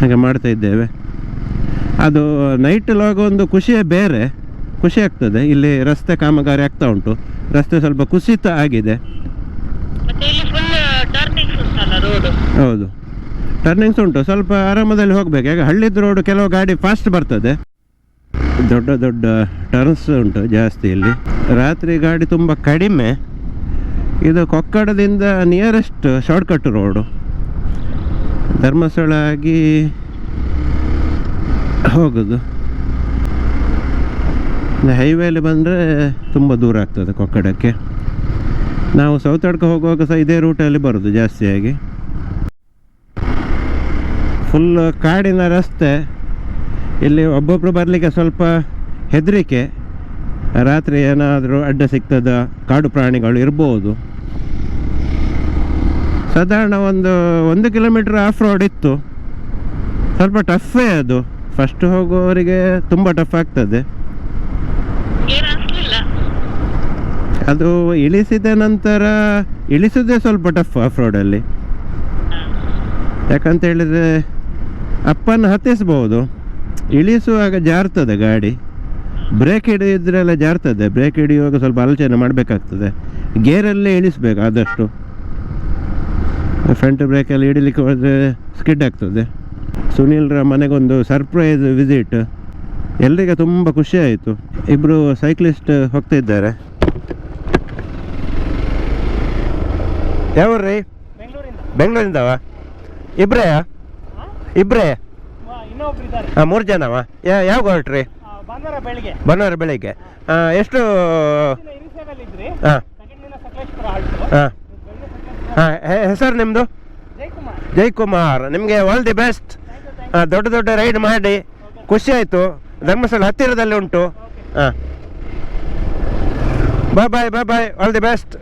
Speaker 5: ಹಾಗೆ ಮಾಡ್ತಾ ಇದ್ದೇವೆ. ಅದು ನೈಟ್ ಲಾಗ್ ಒಂದು ಖುಷಿಯೇ ಬೇರೆ. ಖುಷಿ ಆಗ್ತದೆ. ಇಲ್ಲಿ ರಸ್ತೆ ಕಾಮಗಾರಿ ಆಗ್ತಾ ಉಂಟು. ರಸ್ತೆ ಸ್ವಲ್ಪ ಕುಸಿತ ಆಗಿದೆ. ಹೌದು. ಟರ್ನಿಂಗ್ಸ್ ಉಂಟು. ಸ್ವಲ್ಪ ಆರಾಮದಲ್ಲಿ ಹೋಗ್ಬೇಕು. ಯಾಕೆ ಹಳ್ಳಿದ ರೋಡ್ ಕೆಲವು ಗಾಡಿ ಫಾಸ್ಟ್ ಬರ್ತದೆ. ದೊಡ್ಡ ದೊಡ್ಡ ಟರ್ನ್ಸ್ ಉಂಟು ಜಾಸ್ತಿ ಇಲ್ಲಿ. ರಾತ್ರಿ ಗಾಡಿ ತುಂಬ ಕಡಿಮೆ. ಇದು ಕೊಕ್ಕಡದಿಂದ ನಿಯರೆಸ್ಟ್ ಶಾರ್ಟ್ಕಟ್ ರೋಡು ಧರ್ಮಸ್ಥಳ ಆಗಿ ಹೋಗೋದು. ಹೈವೇಲಿ ಬಂದರೆ ತುಂಬ ದೂರ ಆಗ್ತದೆ ಕೊಕ್ಕಡಕ್ಕೆ. ನಾವು ಸೌತಡ್ಕ ಹೋಗುವಾಗ ಸಹ ಇದೇ ರೂಟಲ್ಲಿ ಬರೋದು ಜಾಸ್ತಿಯಾಗಿ ಫುಲ್ ಕಾಡಿನ ರಸ್ತೆ. ಇಲ್ಲಿ ಒಬ್ಬೊಬ್ಬರು ಬರಲಿಕ್ಕೆ ಸ್ವಲ್ಪ ಹೆದರಿಕೆ. ರಾತ್ರಿ ಏನಾದರೂ ಅಡ್ಡ ಸಿಗ್ತದ, ಕಾಡು ಪ್ರಾಣಿಗಳು ಇರ್ಬೋದು. ಸಾಧಾರಣ ಒಂದು ಒಂದು ಕಿಲೋಮೀಟ್ರ್ ಆಫ್ ರೋಡ್ ಇತ್ತು. ಸ್ವಲ್ಪ ಟಫೇ ಅದು. ಫಸ್ಟ್ ಹೋಗುವವರಿಗೆ ತುಂಬ ಟಫ್ ಆಗ್ತದೆ. ಅದು ಇಳಿಸಿದ ನಂತರ, ಇಳಿಸೋದೇ ಸ್ವಲ್ಪ ಟಫ್ ಆಫ್ ರೋಡಲ್ಲಿ ಯಾಕಂತ ಹೇಳಿದ್ರೆ ಅಪ್ಪನ್ನು ಹತ್ತಿಸ್ಬೋದು. ಇಳಿಸುವಾಗ ಜಾರ್ತದೆ ಗಾಡಿ. ಬ್ರೇಕ್ ಹಿಡಿದ್ರೆಲ್ಲ ಜಾರ್ತದೆ. ಬ್ರೇಕ್ ಹಿಡಿಯುವಾಗ ಸ್ವಲ್ಪ ಆಲೋಚನೆ ಮಾಡಬೇಕಾಗ್ತದೆ. ಗೇರಲ್ಲೇ ಇಳಿಸ್ಬೇಕು ಆದಷ್ಟು. ಫ್ರಂಟ್ ಬ್ರೇಕಲ್ಲಿ ಹಿಡಿಲಿಕ್ಕೆ ಹೋದರೆ ಸ್ಕಿಡ್ ಆಗ್ತದೆ. ಸುನೀಲ್ರ ಮನೆಗೊಂದು ಸರ್ಪ್ರೈಸ್ ವಿಸಿಟ್ ಎಲ್ರಿಗೆ ತುಂಬ ಖುಷಿ ಆಯಿತು. ಇಬ್ಬರು ಸೈಕ್ಲಿಸ್ಟ್ ಹೋಗ್ತಾ ಇದ್ದಾರೆ. ಯಾವ ರೀ ಬೆಂಗಳೂರಿಂದವ? ಇಬ್ರೇ? ಇಬ್ರೇ? ಹಾಂ ಮೂರು ಜನವ? ಯಾವ ಯಾವಾಗ ಹೊರಟ್ರಿ? ಭಾನುವಾರ ಬೆಳಿಗ್ಗೆ. ಎಷ್ಟು? ಹಾಂ. ಹಾಂ. ಹಾಂ ಹೆಸರು ನಿಮ್ಮದು ಜೈಕುಮಾರ್. ನಿಮಗೆ ಆಲ್ ದಿ ಬೆಸ್ಟ್ ದೊಡ್ಡ ದೊಡ್ಡ ರೈಡ್ ಮಾಡಿ. ಖುಷಿ ಆಯಿತು. ಧರ್ಮಸ್ಥಳ ಹತ್ತಿರದಲ್ಲಿ ಉಂಟು. ಹಾಂ. Bye bye bye bye all the best